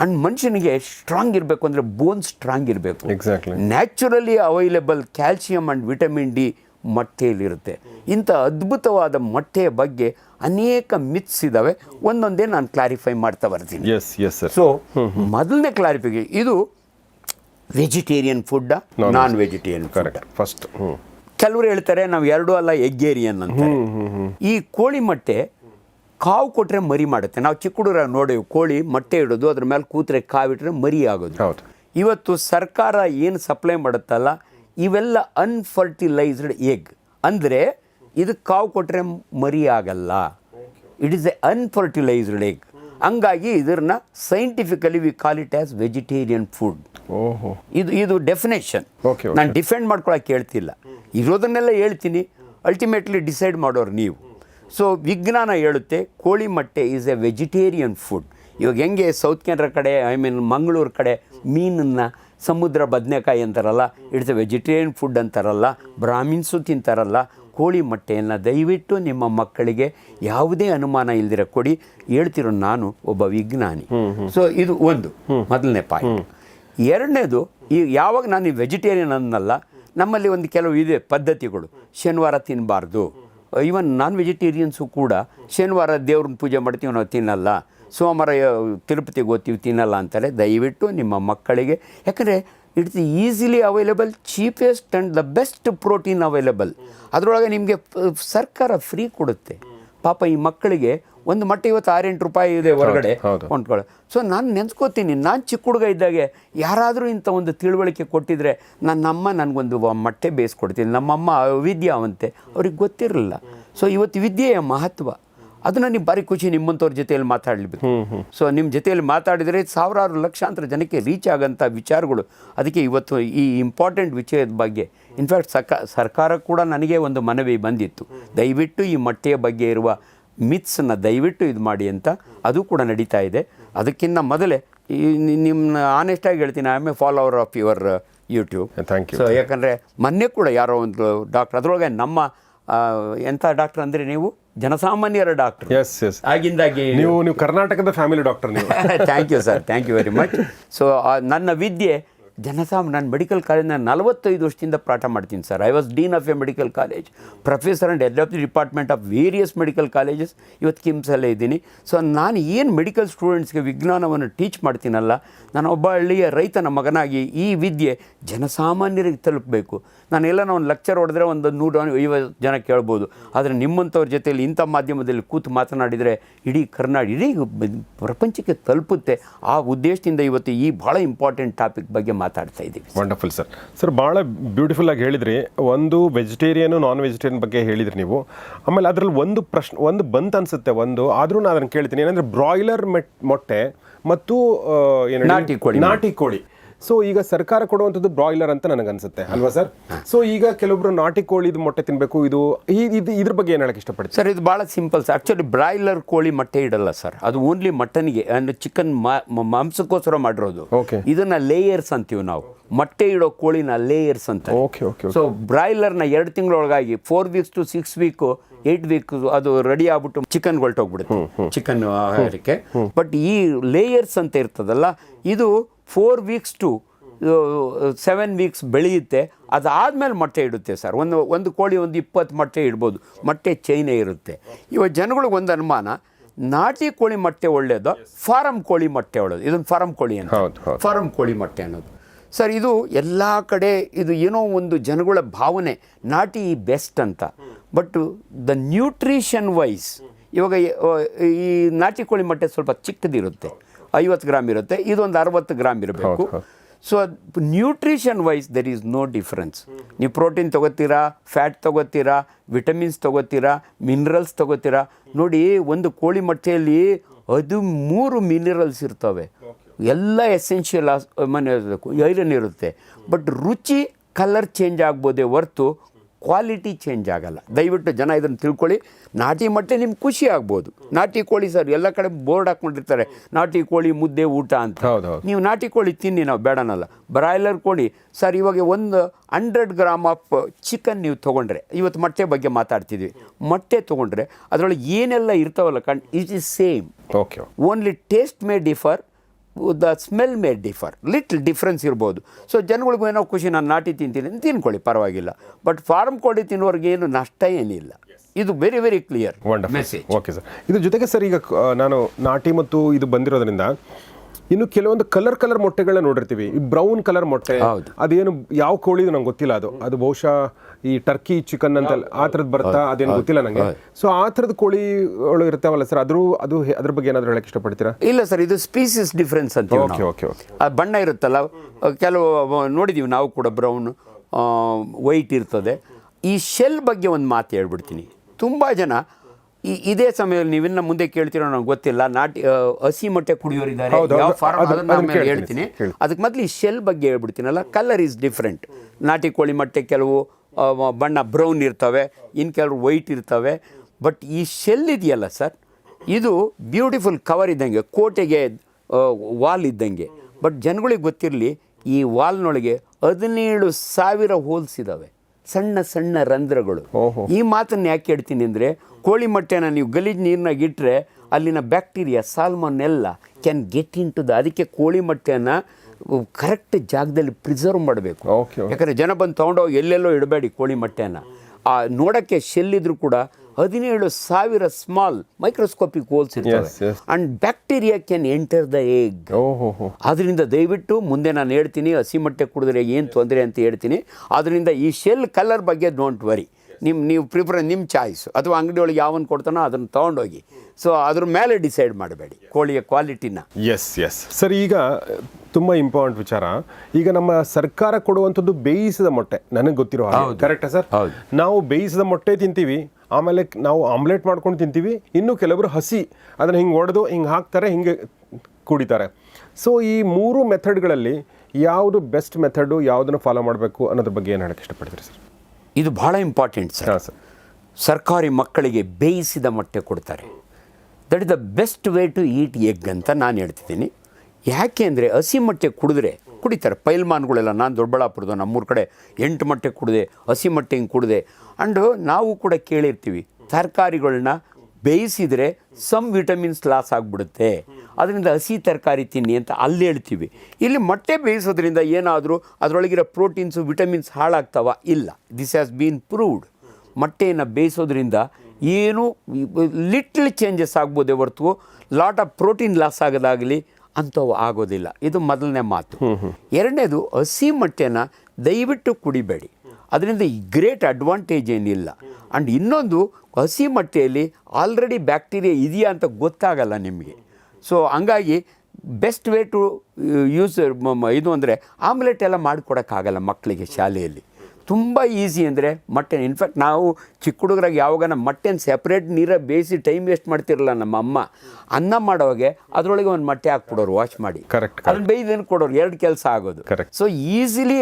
ಅಂಡ್ ಮನುಷ್ಯನಿಗೆ ಸ್ಟ್ರಾಂಗ್ ಇರಬೇಕು ಅಂದರೆ ಬೋನ್ ಸ್ಟ್ರಾಂಗ್ ಇರಬೇಕು. Exactly naturally available calcium and vitamin D ಮೊಟ್ಟೆಯಲ್ಲಿರುತ್ತೆ. ಇಂಥ ಅದ್ಭುತವಾದ ಮೊಟ್ಟೆಯ ಬಗ್ಗೆ ಅನೇಕ ಮಿತ್ಸ್ ಇದ್ದಾವೆ ಒಂದೊಂದೇ ನಾನು ಕ್ಲಾರಿಫೈ ಮಾಡ್ತಾ ಬರ್ತೀನಿ. ಎಸ್ ಎಸ್ ಸರ್ ಸೊ ಮೊದಲನೇ ಕ್ಲಾರಿಫಿಕೇಶನ್ ಇದು ವೆಜಿಟೇರಿಯನ್ ಫುಡ್ಡಾ ನಾನ್ ವೆಜಿಟೇರಿಯನ್ ಕರೆಕ್ಟ್ ಫಸ್ಟ್ ಕೆಲವರು ಹೇಳ್ತಾರೆ ನಾವು ಎರಡೂ ಅಲ್ಲ ಎಗ್ಗೇರಿಯನ್ ಅಂತ ಈ ಕೋಳಿ ಮೊಟ್ಟೆ ಕಾವು ಕೊಟ್ಟರೆ ಮರಿ ಮಾಡುತ್ತೆ. ನಾವು ಚಿಕ್ಕ ಹುಡುಗರ ನೋಡೇವು ಕೋಳಿ ಮೊಟ್ಟೆ ಇಡೋದು ಅದ್ರ ಮೇಲೆ ಕೂತ್ರೆ ಕಾವಿಟ್ರೆ ಮರಿ ಆಗೋದು. ಇವತ್ತು ಸರ್ಕಾರ ಏನು ಸಪ್ಲೈ ಮಾಡುತ್ತಲ್ಲ ಇವೆಲ್ಲ ಅನ್ಫರ್ಟಿಲೈಸ್ಡ್ ಎಗ್ ಅಂದರೆ ಇದು ಕಾವು ಕೊಟ್ಟರೆ ಮರಿ ಆಗಲ್ಲ. It is a unfertilised egg ಹಂಗಾಗಿ ಇದನ್ನ scientifically we call it as vegetarian food ಓಹೋ. ಇದು ಇದು ಡೆಫಿನೇಷನ್. ನಾನು ಡಿಫೆಂಡ್ ಮಾಡ್ಕೊಳಕ್ಕೆ ಹೇಳ್ತಿಲ್ಲ. ಇರೋದನ್ನೆಲ್ಲ ಹೇಳ್ತೀನಿ. ಅಲ್ಟಿಮೇಟ್ಲಿ ಡಿಸೈಡ್ ಮಾಡೋರು ನೀವು. ಸೊ ವಿಜ್ಞಾನ ಹೇಳುತ್ತೆ ಕೋಳಿ ಮೊಟ್ಟೆ ಈಸ್ ಎ ವೆಜಿಟೇರಿಯನ್ ಫುಡ್ ಇವಾಗ ಹೆಂಗೆ ಸೌತ್ ಕೆನರಾ ಕಡೆ ಐ ಮೀನ್ ಮಂಗಳೂರು ಕಡೆ ಮೀನನ್ನು ಸಮುದ್ರ ಬದನೆಕಾಯಿ ಅಂತಾರಲ್ಲ ಇಟ್ಸ್ ಎ ವೆಜಿಟೇರಿಯನ್ ಫುಡ್ ಅಂತಾರಲ್ಲ ಬ್ರಾಹ್ಮಿನ್ಸು ತಿಂತಾರಲ್ಲ ಕೋಳಿ ಮೊಟ್ಟೆಯನ್ನು ದಯವಿಟ್ಟು ನಿಮ್ಮ ಮಕ್ಕಳಿಗೆ ಯಾವುದೇ ಅನುಮಾನ ಇಲ್ದಿರ ಕೊಡಿ. ಹೇಳ್ತಿರೋ ನಾನು ಒಬ್ಬ ವಿಜ್ಞಾನಿ. ಸೊ ಇದು ಒಂದು ಮೊದಲನೇ ಪಾಯಿಂಟ್. ಎರಡನೇದು ಈ ಯಾವಾಗ ನಾನು ವೆಜಿಟೇರಿಯನ್ ಅನ್ನಲ್ಲ ನಮ್ಮಲ್ಲಿ ಒಂದು ಕೆಲವು ಇದೆ ಪದ್ಧತಿಗಳು. ಶನಿವಾರ ತಿನ್ನಬಾರ್ದು ಈವನ್ ನಾನ್ ವೆಜಿಟೇರಿಯನ್ಸು ಕೂಡ ಶನಿವಾರ ದೇವ್ರನ್ನ ಪೂಜೆ ಮಾಡ್ತೀವಿ ನಾವು ತಿನ್ನಲ್ಲ. ಸೋಮವಾರ ತಿರುಪತಿಗೆ ಓದ್ತೀವಿ ತಿನ್ನಲ್ಲ ಅಂತಾರೆ. ದಯವಿಟ್ಟು ನಿಮ್ಮ ಮಕ್ಕಳಿಗೆ ಯಾಕಂದರೆ it's easily available cheapest and the best protein available ಅದರೊಳಗೆ ನಿಮಗೆ ಸರ್ಕಾರ ಫ್ರೀ ಕೊಡುತ್ತೆ. ಪಾಪ ಈ ಮಕ್ಕಳಿಗೆ ಒಂದು ಮಟ್ಟ ಇವತ್ತು ಆರೆಂಟು ರೂಪಾಯಿ ಇದೆ ಹೊರಗಡೆ. ಕೊಂಡ್ಕೊಳ್ಳೋ ಸೊ ನಾನು ನೆನ್ಸ್ಕೋತೀನಿ ನಾನು ಚಿಕ್ಕ ಹುಡುಗ ಇದ್ದಾಗೆ ಯಾರಾದರೂ ಇಂಥ ಒಂದು ತಿಳುವಳಿಕೆ ಕೊಟ್ಟಿದ್ರೆ ನನ್ನಮ್ಮ ನನಗೊಂದು ಮಟ್ಟೆ ಮೊಟ್ಟೆ ಬೇಯಿಸ್ಕೊಡ್ತೀನಿ. ನಮ್ಮಮ್ಮ ವಿದ್ಯಾವಂತೆ ಅವ್ರಿಗೆ ಗೊತ್ತಿರಲಿಲ್ಲ. ಸೊ ಇವತ್ತು ವಿದ್ಯೆಯ ಮಹತ್ವ. ಅದನ್ನು ನೀವು ಭಾರಿ ಖುಷಿ ನಿಮ್ಮಂಥವ್ರ ಜೊತೆಯಲ್ಲಿ ಮಾತಾಡಲಿಬೇಕು. ಸೊ ನಿಮ್ಮ ಜೊತೆಯಲ್ಲಿ ಮಾತಾಡಿದರೆ ಸಾವಿರಾರು ಲಕ್ಷಾಂತರ ಜನಕ್ಕೆ ರೀಚ್ ಆಗೋಂಥ ವಿಚಾರಗಳು. ಅದಕ್ಕೆ ಇವತ್ತು ಈ ಇಂಪಾರ್ಟೆಂಟ್ ವಿಷಯದ ಬಗ್ಗೆ ಇನ್ಫ್ಯಾಕ್ಟ್ ಸಕ ಸರ್ಕಾರ ಕೂಡ ನನಗೆ ಒಂದು ಮನವಿ ಬಂದಿತ್ತು. ದಯವಿಟ್ಟು ಈ ಮೊಟ್ಟೆಯ ಬಗ್ಗೆ ಇರುವ ಮಿತ್ಸನ್ನು ದಯವಿಟ್ಟು ಇದು ಮಾಡಿ ಅಂತ ಅದು ಕೂಡ ನಡೀತಾ ಇದೆ. ಅದಕ್ಕಿಂತ ಮೊದಲೇ ಈ ನಿ- ನಿಮ್ಮ ಆನೆಸ್ಟಾಗಿ ಹೇಳ್ತೀನಿ. I am a follower of your YouTube thank you so ಯಾಕಂದರೆ ಮೊನ್ನೆ ಕೂಡ ಯಾರೋ ಒಂದು ಡಾಕ್ಟರ್ ಅದರೊಳಗೆ ನಮ್ಮ ಎಂಥ ಡಾಕ್ಟರ್ ಅಂದರೆ ನೀವು? ಜನಸಾಮಾನ್ಯರ ಡಾಕ್ಟರ್. ಎಸ್ ಎಸ್ ಆಗಿಂದಾಗಿ ನೀವು ನೀವು ಕರ್ನಾಟಕದ ಫ್ಯಾಮಿಲಿ ಡಾಕ್ಟರ್ ನೀವು. Thank you sir thank you very much so ನನ್ನ ವಿದ್ಯೆ ಜನಸಾಮ ನಾನು ಮೆಡಿಕಲ್ ಕಾಲೇಜ್ನ ನಲವತ್ತೈದು ವರ್ಷದಿಂದ ಪಾಠ ಮಾಡ್ತೀನಿ sir I was dean of a medical college professor and head of the department of various medical colleges ಇವತ್ತು ಕಿಮ್ಸಲ್ಲೇ ಇದ್ದೀನಿ. ಸೊ ನಾನು ಏನು ಮೆಡಿಕಲ್ ಸ್ಟೂಡೆಂಟ್ಸ್ಗೆ ವಿಜ್ಞಾನವನ್ನು ಟೀಚ್ ಮಾಡ್ತೀನಲ್ಲ ನಾನು ಒಬ್ಬ ಹಳ್ಳಿಯ ರೈತನ ಮಗನಾಗಿ ಈ ವಿದ್ಯೆ ಜನಸಾಮಾನ್ಯರಿಗೆ ತಲುಪಬೇಕು. ನಾನು ನಾವು ಒಂದು ಲೆಕ್ಚರ್ ಹೊಡೆದ್ರೆ ಒಂದು ನೂರು ಐವತ್ತು ಜನ ಕೇಳ್ಬೋದು. ಆದರೆ ನಿಮ್ಮಂಥವ್ರ ಜೊತೆಯಲ್ಲಿ ಇಂಥ ಮಾಧ್ಯಮದಲ್ಲಿ ಕೂತು ಮಾತನಾಡಿದರೆ ಇಡೀ ಕರ್ನಾಟಕ ಇಡೀ ಪ್ರಪಂಚಕ್ಕೆ ತಲುಪುತ್ತೆ. ಆ ಉದ್ದೇಶದಿಂದ ಇವತ್ತು ಈ ಭಾಳ ಇಂಪಾರ್ಟೆಂಟ್ ಟಾಪಿಕ್ ಬಗ್ಗೆ ಮಾತಾಡ್ತಾ ಇದ್ದೀವಿ ವಂಡರ್ಫುಲ್ ಸರ್ ಸರ್ ಭಾಳ ಬ್ಯೂಟಿಫುಲ್ ಆಗಿ ಹೇಳಿದ್ರಿ. ಒಂದು ವೆಜಿಟೇರಿಯನ್ ನಾನ್ ವೆಜಿಟೇರಿಯನ್ ಬಗ್ಗೆ ಹೇಳಿದ್ರಿ ನೀವು. ಆಮೇಲೆ ಅದರಲ್ಲಿ ಒಂದು ಪ್ರಶ್ನೆ ಒಂದು ಬಂತ ಅನಿಸುತ್ತೆ ಒಂದು. ಆದರೂ ನಾನು ಅದನ್ನು ಕೇಳ್ತೀನಿ. ಏನಂದರೆ ಬ್ರಾಯ್ಲರ್ ಮೆಟ್ ಮೊಟ್ಟೆ ಮತ್ತು ನಾಟಿ ಕೋಳಿ. ನಾಟಿ ಕೋಳಿ. ಸೊ ಈಗ ಸರ್ಕಾರ ಕೊಡುವಂಥದ್ದು ಬ್ರಾಯ್ಲರ್ ಅಂತ ನನಗನ್ಸುತ್ತೆ ಅಲ್ವಾ ಸರ್ ಸೊ ಈಗ ಕೆಲವೊಬ್ರು ನಾಟಿ ಕೋಳಿದು ಮೊಟ್ಟೆ ತಿನ್ನಬೇಕು ಇದು ಇದು ಇದ್ರ ಬಗ್ಗೆ ಏನು ಹೇಳಕ್ಕೆ ಇಷ್ಟಪಡ್ತೀನಿ ಸರ್ ಇದು ಭಾಳ ಸಿಂಪಲ್ ಸರ್ ಆ್ಯಕ್ಚುಲಿ ಬ್ರಾಯ್ಲರ್ ಕೋಳಿ ಮೊಟ್ಟೆ ಇಡಲ್ಲ ಸರ್ ಅದು ಓನ್ಲಿ ಮಟನ್ಗೆ ಅಂದರೆ ಚಿಕನ್ ಮಾಂಸಕ್ಕೋಸ್ಕರ ಮಾಡಿರೋದು. ಓಕೆ ಇದನ್ನ ಲೇಯರ್ಸ್ ಅಂತೀವಿ ನಾವು. ಮೊಟ್ಟೆ ಇಡೋ ಕೋಳಿನ ಲೇಯರ್ಸ್ ಅಂತ. ಓಕೆ ಓಕೆ ಸೊ ಬ್ರಾಯ್ಲರ್ನ ಎರಡು ತಿಂಗಳೊಳಗಾಗಿ four weeks to six week eight week ಅದು ರೆಡಿ ಆಗ್ಬಿಟ್ಟು ಚಿಕನ್ ಹೊಲ್ಟೋಗ್ಬಿಡುತ್ತೆ ಚಿಕನ್ ಆಹಾರಕ್ಕೆ ಬಟ್ ಈ ಲೇಯರ್ಸ್ ಅಂತ ಇರ್ತದಲ್ಲ ಇದು four weeks to seven weeks ಬೆಳೆಯುತ್ತೆ. ಅದಾದಮೇಲೆ ಮೊಟ್ಟೆ ಇಡುತ್ತೆ ಸರ್. ಒಂದು ಒಂದು ಕೋಳಿ ಒಂದು ಇಪ್ಪತ್ತು ಮೊಟ್ಟೆ ಇಡ್ಬೋದು. ಮೊಟ್ಟೆ ಚೈನೇ ಇರುತ್ತೆ. ಇವಾಗ ಜನಗಳಿಗೆ ಒಂದು ಅನುಮಾನ ನಾಟಿ ಕೋಳಿ ಮೊಟ್ಟೆ ಒಳ್ಳೆಯದು ಫಾರಂ ಕೋಳಿ ಮೊಟ್ಟೆ ಒಳ್ಳೆಯದು ಇದೊಂದು ಫಾರಂ ಕೋಳಿ ಅಂತ. ಫಾರಂ ಕೋಳಿ ಮೊಟ್ಟೆ ಅನ್ನೋದು. ಸರ್ ಇದು ಎಲ್ಲ ಕಡೆ ಇದು ಏನೋ ಒಂದು ಜನಗಳ ಭಾವನೆ ನಾಟಿ ಬೆಸ್ಟ್ ಅಂತ. ಬಟ್ ದ ನ್ಯೂಟ್ರಿಷನ್ ವೈಸ್ ಇವಾಗ ಈ ನಾಟಿ ಕೋಳಿ ಮೊಟ್ಟೆ ಸ್ವಲ್ಪ ಚಿಕ್ಕದಿರುತ್ತೆ. ಐವತ್ತು ಗ್ರಾಮ್ ಇರುತ್ತೆ ಇದೊಂದು ಅರವತ್ತು ಗ್ರಾಮ್ ಇರಬೇಕು. So nutrition wise there is no difference ನೀವು ಪ್ರೋಟೀನ್ ತೊಗೋತೀರಾ ಫ್ಯಾಟ್ ತೊಗೋತೀರಾ ವಿಟಮಿನ್ಸ್ ತೊಗೋತೀರಾ ಮಿನರಲ್ಸ್ ತೊಗೋತೀರಾ ನೋಡಿ ಒಂದು ಕೋಳಿ ಮೊಟ್ಟೆಯಲ್ಲಿ ಹದಿಮೂರು ಮಿನರಲ್ಸ್ ಇರ್ತವೆ. ಎಲ್ಲ ಎಸೆನ್ಷಿಯಲ್ ಮನೆ ಐರನ್ ಇರುತ್ತೆ. ಬಟ್ ರುಚಿ ಕಲರ್ ಚೇಂಜ್ ಆಗ್ಬೋದೇ ಹೊರ್ತು ಕ್ವಾಲಿಟಿ ಚೇಂಜ್ ಆಗಲ್ಲ. ದಯವಿಟ್ಟು ಜನ ಇದನ್ನು ತಿಳ್ಕೊಳ್ಳಿ. ನಾಟಿ ಮಟ್ಟೆ ನಿಮ್ಗೆ ಖುಷಿ ಆಗ್ಬೋದು. ನಾಟಿ ಕೋಳಿ ಸರ್ ಎಲ್ಲ ಕಡೆ ಬೋರ್ಡ್ ಹಾಕ್ಕೊಂಡಿರ್ತಾರೆ. ನಾಟಿ ಕೋಳಿ ಮುದ್ದೆ ಊಟ ಅಂತ. ನೀವು ನಾಟಿ ಕೋಳಿ ತಿನ್ನಿ ನಾವು ಬೇಡನಲ್ಲ. ಬ್ರಾಯ್ಲರ್ ಕೋಳಿ ಸರ್ ಇವಾಗ ಒಂದು ಹಂಡ್ರೆಡ್ ಗ್ರಾಮ್ ಆಫ್ ಚಿಕನ್ ನೀವು ತೊಗೊಂಡ್ರೆ ಇವತ್ತು ಮೊಟ್ಟೆ ಬಗ್ಗೆ ಮಾತಾಡ್ತಿದ್ವಿ. ಮೊಟ್ಟೆ ತೊಗೊಂಡ್ರೆ ಅದರೊಳಗೆ ಏನೆಲ್ಲ ಇರ್ತಾವಲ್ಲ ಕಣ್ it is same. Okay. Only taste may differ the smell may differ little difference ಇರ್ಬೋದು. ಸೊ ಜನಗಳಿಗೂ ಏನೋ ಖುಷಿ ನಾನು ನಾಟಿ ತಿಂತೀನಿ ಅಂತ ತಿನ್ಕೊಳ್ಳಿ ಪರವಾಗಿಲ್ಲ. ಬಟ್ ಫಾರ್ಮ್ ಕೋಳಿ ತಿನ್ನೋರಿಗೆ ಏನು ನಷ್ಟ ಏನಿಲ್ಲ. ಇದು very very clear message okay sir ಇದ್ರ ಜೊತೆಗೆ ಸರ್ ಈಗ ನಾನು ನಾಟಿ ಮತ್ತು ಇದು ಬಂದಿರೋದ್ರಿಂದ ಇನ್ನು ಕೆಲವೊಂದು ಕಲರ್ ಕಲರ್ ಮೊಟ್ಟೆಗಳನ್ನ ನೋಡಿರ್ತೀವಿ. ಈ ಬ್ರೌನ್ ಕಲರ್ ಮೊಟ್ಟೆ. ಅದೇನು ಯಾವ ಕೋಳಿ ನಂಗೆ ಗೊತ್ತಿಲ್ಲ ಅದು. ಅದು ಬಹುಶಃ ಈ ಟರ್ಕಿ ಚಿಕನ್ ಅಂತ ಆ ಥರದ್ದು ಬರ್ತಾ ಅದೇನು ಗೊತ್ತಿಲ್ಲ ನನಗೆ ಸೊ ಆ ಥರದ ಕೋಳಿ ಒಳಗೆ ಇರ್ತಾವಲ್ಲ ಸರ್ ಅದ್ರೂ ಅದು ಅದ್ರ ಬಗ್ಗೆ ಏನಾದರೂ ಹೇಳಕ್ಕೆ ಇಷ್ಟಪಡ್ತೀರಾ? ಇಲ್ಲ ಸರ್ ಇದು ಸ್ಪೀಸಿಸ್ ಡಿಫ್ರೆನ್ಸ್ ಅಂತ ಓಕೆ ಓಕೆ ಓಕೆ ಆ ಬಣ್ಣ ಇರುತ್ತಲ್ಲ ಕೆಲವು ನೋಡಿದ್ದೀವಿ ನಾವು ಕೂಡ ಬ್ರೌನ್ ವೈಟ್ ಇರ್ತದೆ. ಈ ಶೆಲ್ ಬಗ್ಗೆ ಒಂದು ಮಾತು ಹೇಳ್ಬಿಡ್ತೀನಿ. ತುಂಬ ಜನ ಈ ಇದೇ ಸಮಯದಲ್ಲಿ ನೀವಿನ್ನ ಮುಂದೆ ಕೇಳ್ತಿರೋ ನನಗೆ ಗೊತ್ತಿಲ್ಲ. ನಾಟಿ ಹಸಿ ಮೊಟ್ಟೆ ಕುಡಿಯೋರಿದ್ದಾರೆ. ಯಾವ ಫಾರ್ಮ್ ಅದು- ಅದನ್ನ ಹೇಳ್ತೀನಿ. ಹೇಳಿ. ಅದಕ್ಕೆ ಮೊದಲು ಈ ಶೆಲ್ ಬಗ್ಗೆ ಹೇಳ್ಬಿಡ್ತೀನಲ್ಲ ಕಲರ್ ಈಸ್ ಡಿಫ್ರೆಂಟ್ ನಾಟಿ ಕೋಳಿ ಮೊಟ್ಟೆ ಕೆಲವು ಬಣ್ಣ ಬ್ರೌನ್ ಇರ್ತವೆ ಇನ್ನು ಕೆಲವು ವೈಟ್ ಇರ್ತವೆ. ಬಟ್ ಈ ಶೆಲ್ ಇದೆಯಲ್ಲ ಸರ್ ಇದು ಬ್ಯೂಟಿಫುಲ್ ಕವರ್ ಇದ್ದಂಗೆ ಕೋಟೆಗೆ ವಾಲ್ ಇದ್ದಂಗೆ. ಬಟ್ ಜನಗಳಿಗೆ ಗೊತ್ತಿರಲಿ ಈ ವಾಲ್ನೊಳಗೆ ಹದಿನೇಳು ಸಾವಿರ ಹೋಲ್ಸ್ ಇದ್ದಾವೆ ಸಣ್ಣ ಸಣ್ಣ ರಂಧ್ರಗಳು. ಈ ಮಾತನ್ನು ಯಾಕೆ ಹೇಳ್ತೀನಿ ಅಂದರೆ ಕೋಳಿ ಮೊಟ್ಟೆನ ನೀವು ಗಲೀಜು ನೀರಿನಾಗ ಇಟ್ಟರೆ ಅಲ್ಲಿನ ಬ್ಯಾಕ್ಟೀರಿಯಾ ಸಾಲ್ಮನ್ ಎಲ್ಲ can get into the ಅದಕ್ಕೆ ಕೋಳಿ ಮೊಟ್ಟೆಯನ್ನು ಕರೆಕ್ಟ್ ಜಾಗದಲ್ಲಿ ಪ್ರಿಸರ್ವ್ ಮಾಡಬೇಕು. ಯಾಕಂದರೆ ಜನ ಬಂದು ತೊಗೊಂಡೋಗಿ ಎಲ್ಲೆಲ್ಲೋ ಇಡಬೇಡಿ ಕೋಳಿ ಮೊಟ್ಟೆನ ಆ ನೋಡೋಕ್ಕೆ ಶೆಲ್ಲಿದ್ರು ಇದ್ರೂ ಕೂಡ ಹದಿನೇಳು ಸಾವಿರ ಸ್ಮಾಲ್ ಮೈಕ್ರೋಸ್ಕೋಪಿಕ್ ಹೋಲ್ಸ್ ಇರ್ತವೆ. And bacteria can enter the egg ಅದರಿಂದ ದಯವಿಟ್ಟು ಮುಂದೆ ನಾನು ಹೇಳ್ತೀನಿ ಹಸಿ ಮೊಟ್ಟೆ ಕುಡಿದ್ರೆ ಏನು ತೊಂದರೆ ಅಂತ ಹೇಳ್ತೀನಿ. ಅದರಿಂದ ಈ ಶೆಲ್ ಕಲರ್ ಬಗ್ಗೆ ಡೋಂಟ್ ವರಿ ನಿಮ್ಮ ನೀವು ಪ್ರಿಫರ್ ನಿಮ್ಮ ಚಾಯ್ಸು ಅಥವಾ ಅಂಗಡಿ ಒಳಗೆ ಯಾವನ್ ಕೊಡ್ತಾನೋ ಅದನ್ನು ತೊಗೊಂಡೋಗಿ. ಸೊ ಅದ್ರ ಮೇಲೆ ಡಿಸೈಡ್ ಮಾಡಬೇಡಿ ಕೋಳಿಯ ಕ್ವಾಲಿಟಿನ ಎಸ್ ಎಸ್ ಸರ್ ಈಗ ತುಂಬ ಇಂಪಾರ್ಟೆಂಟ್ ವಿಚಾರ. ಈಗ ನಮ್ಮ ಸರ್ಕಾರ ಕೊಡುವಂಥದ್ದು ಬೇಯಿಸಿದ ಮೊಟ್ಟೆ. ನನಗೆ ಗೊತ್ತಿರೋ ಕರೆಕ್ಟಾ ಸರ್? ನಾವು ಬೇಯಿಸಿದ ಮೊಟ್ಟೆ ತಿಂತೀವಿ ಆಮೇಲೆ ನಾವು ಆಮ್ಲೆಟ್ ಮಾಡ್ಕೊಂಡು ತಿಂತೀವಿ ಇನ್ನು ಕೆಲವರು ಹಸಿ ಅದನ್ನು ಹಿಂಗೆ ಒಡೆದು ಹಿಂಗೆ ಹಾಕ್ತಾರೆ ಹಿಂಗೆ ಕುಡಿತಾರೆ. ಸೊ ಈ ಮೂರು ಮೆಥಡ್ಗಳಲ್ಲಿ ಯಾವುದು ಬೆಸ್ಟ್ ಮೆಥಡು ಯಾವುದನ್ನು ಫಾಲೋ ಮಾಡಬೇಕು ಅನ್ನೋದ್ರ ಬಗ್ಗೆ ಏನು ಹೇಳಕ್ಕೆ ಇಷ್ಟಪಡ್ತೀರಿ ಸರ್? ಇದು ಬಹಳ ಇಂಪಾರ್ಟೆಂಟ್ ಸರ್. ಸರ್ಕಾರಿ ಮಕ್ಕಳಿಗೆ ಬೇಯಿಸಿದ ಮೊಟ್ಟೆ ಕೊಡ್ತಾರೆ. That is the best way to eat egg ಅಂತ ನಾನು ಹೇಳ್ತಿದ್ದೀನಿ. ಯಾಕೆ ಅಂದರೆ ಹಸಿ ಮೊಟ್ಟೆ ಕುಡಿದ್ರೆ ಕುಡಿತಾರೆ. ಪೈಲ್ಮಾನ್ಗಳೆಲ್ಲ ನಾನು ದೊಡ್ಡಬಳ್ಳಾಪುರದ ನಮ್ಮೂರ ಕಡೆ ಎಂಟು ಮೊಟ್ಟೆ ಕುಡಿದೆ ಹಸಿ ಮೊಟ್ಟೆ ಹಿಂಗೆ ಕುಡಿದೆ. ಆ್ಯಂಡು ನಾವು ಕೂಡ ಕೇಳಿರ್ತೀವಿ ತರಕಾರಿಗಳನ್ನ ಬೇಯಿಸಿದರೆ ಸಮ್ ವಿಟಮಿನ್ಸ್ ಲಾಸ್ ಆಗಿಬಿಡುತ್ತೆ. ಅದರಿಂದ ಹಸಿ ತರಕಾರಿ ತಿನ್ನಿ ಅಂತ ಅಲ್ಲಿ ಹೇಳ್ತೀವಿ. ಇಲ್ಲಿ ಮೊಟ್ಟೆ ಬೇಯಿಸೋದ್ರಿಂದ ಏನಾದರೂ ಅದರೊಳಗಿರೋ ಪ್ರೋಟೀನ್ಸು ವಿಟಮಿನ್ಸ್ ಹಾಳಾಗ್ತಾವ? ಇಲ್ಲ. ದಿಸ್ ಹ್ಯಾಸ್ ಬೀನ್ ಪ್ರೂವ್ಡ್ ಮೊಟ್ಟೆಯನ್ನು ಬೇಯಿಸೋದ್ರಿಂದ ಏನು ಲಿಟ್ಲ್ ಚೇಂಜಸ್ ಆಗ್ಬೋದೇ ಹೊರತು ಲಾಟ್ ಆಫ್ ಪ್ರೋಟೀನ್ ಲಾಸ್ ಆಗೋದಾಗಲಿ ಅಂಥವು ಆಗೋದಿಲ್ಲ. ಇದು ಮೊದಲನೇ ಮಾತು. ಎರಡನೇದು ಹಸಿ ಮೊಟ್ಟೆನ ದಯವಿಟ್ಟು ಕುಡಿಬೇಡಿ. ಅದರಿಂದ ಗ್ರೇಟ್ ಅಡ್ವಾಂಟೇಜ್ ಏನಿಲ್ಲ. ಆ್ಯಂಡ್ ಇನ್ನೊಂದು, ಹಸಿ ಮೊಟ್ಟೆಯಲ್ಲಿ ಆಲ್ರೆಡಿ ಬ್ಯಾಕ್ಟೀರಿಯಾ ಇದೆಯಾ ಅಂತ ಗೊತ್ತಾಗಲ್ಲ ನಿಮಗೆ. ಸೊ ಹಂಗಾಗಿ ಬೆಸ್ಟ್ ವೇ ಟು ಯೂಸ್ ಇದು ಅಂದರೆ ಆಮ್ಲೆಟ್ ಎಲ್ಲ ಮಾಡಿಕೊಡೋಕ್ಕಾಗಲ್ಲ ಮಕ್ಕಳಿಗೆ ಶಾಲೆಯಲ್ಲಿ. ತುಂಬ ಈಸಿ ಅಂದರೆ ಮೊಟ್ಟೆ ಇನ್ಫ್ಯಾಕ್ಟ್ ನಾವು ಚಿಕ್ಕ ಹುಡುಗರಾಗಿ ಯಾವಾಗನ ಮೊಟ್ಟೆನ ಸೆಪ್ರೇಟ್ ನೀರ ಬೇಯಿಸಿ ಟೈಮ್ ವೇಸ್ಟ್ ಮಾಡ್ತಿರಲ್ಲ ನಮ್ಮ ಅಮ್ಮ. ಅನ್ನ ಮಾಡೋವಾಗೆ ಅದರೊಳಗೆ ಒಂದು ಮಟ್ಟೆ ಹಾಕ್ಬಿಡೋರು ವಾಶ್ ಮಾಡಿ. ಕರೆಕ್ಟ್ ಅದನ್ನ ಬೇಯ್ದೇನು ಕೊಡೋರು? ಎರಡು ಕೆಲಸ ಆಗೋದು. ಕರೆಕ್ಟ್ ಸೊ ಈಸಿಲಿ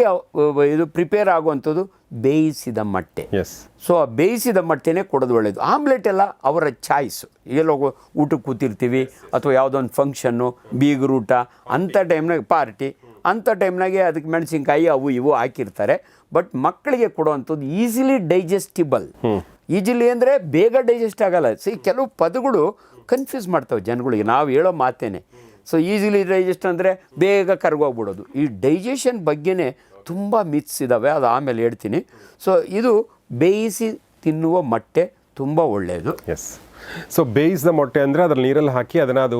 ಇದು ಪ್ರಿಪೇರ್ ಆಗುವಂಥದ್ದು ಬೇಯಿಸಿದ ಮಟ್ಟೆ. ಎಸ್ ಸೊ ಆ ಬೇಯಿಸಿದ ಮಟ್ಟೆನೇ ಕೊಡೋದು ಒಳ್ಳೆಯದು ಆಮ್ಲೆಟ್ ಎಲ್ಲ ಅವರ ಚಾಯ್ಸು ಎಲ್ಲೋ ಊಟಕ್ಕೆ ಕೂತಿರ್ತೀವಿ ಅಥವಾ ಯಾವುದೋ ಒಂದು ಫಂಕ್ಷನ್ನು ಬೀಗರೂಟ ಅಂಥ ಟೈಮ್ನಾಗ ಪಾರ್ಟಿ. ಅಂಥ ಟೈಮ್ನಾಗೆ ಅದಕ್ಕೆ ಮೆಣಸಿನ್ಕಾಯಿ ಅವು ಇವು ಹಾಕಿರ್ತಾರೆ. ಬಟ್ ಮಕ್ಕಳಿಗೆ ಕೊಡುವಂಥದ್ದು ಈಸಿಲಿ ಡೈಜೆಸ್ಟಿಬಲ್. ಈಜಿಲಿ ಅಂದರೆ ಬೇಗ ಡೈಜೆಸ್ಟ್ ಆಗಲ್ಲ. ಸಿ, ಕೆಲವು ಪದಗಳು ಕನ್ಫ್ಯೂಸ್ ಮಾಡ್ತವೆ ಜನಗಳಿಗೆ. ನಾವು ಹೇಳೋ ಮಾತೇನೆ. ಸೊ, ಈಸಿಲಿ ಡೈಜೆಸ್ಟ್ ಅಂದರೆ ಬೇಗ ಕರ್ಗೋಗ್ಬಿಡೋದು. ಈ ಡೈಜೆಷನ್ ಬಗ್ಗೆನೇ ತುಂಬ ಮಿತ್ಸ್ ಇದ್ದಾವೆ ಅದು ಆಮೇಲೆ ಹೇಳ್ತೀನಿ. ಸೊ, ಇದು ಬೇಯಿಸಿ ತಿನ್ನುವ ಮೊಟ್ಟೆ ತುಂಬ ಒಳ್ಳೆಯದು ಎಸ್ ಸೊ ಬೇಯಿಸಿದ ಮೊಟ್ಟೆ ಅಂದರೆ ಅದ್ರಲ್ಲಿ ನೀರಲ್ಲಿ ಹಾಕಿ ಅದನ್ನು ಅದು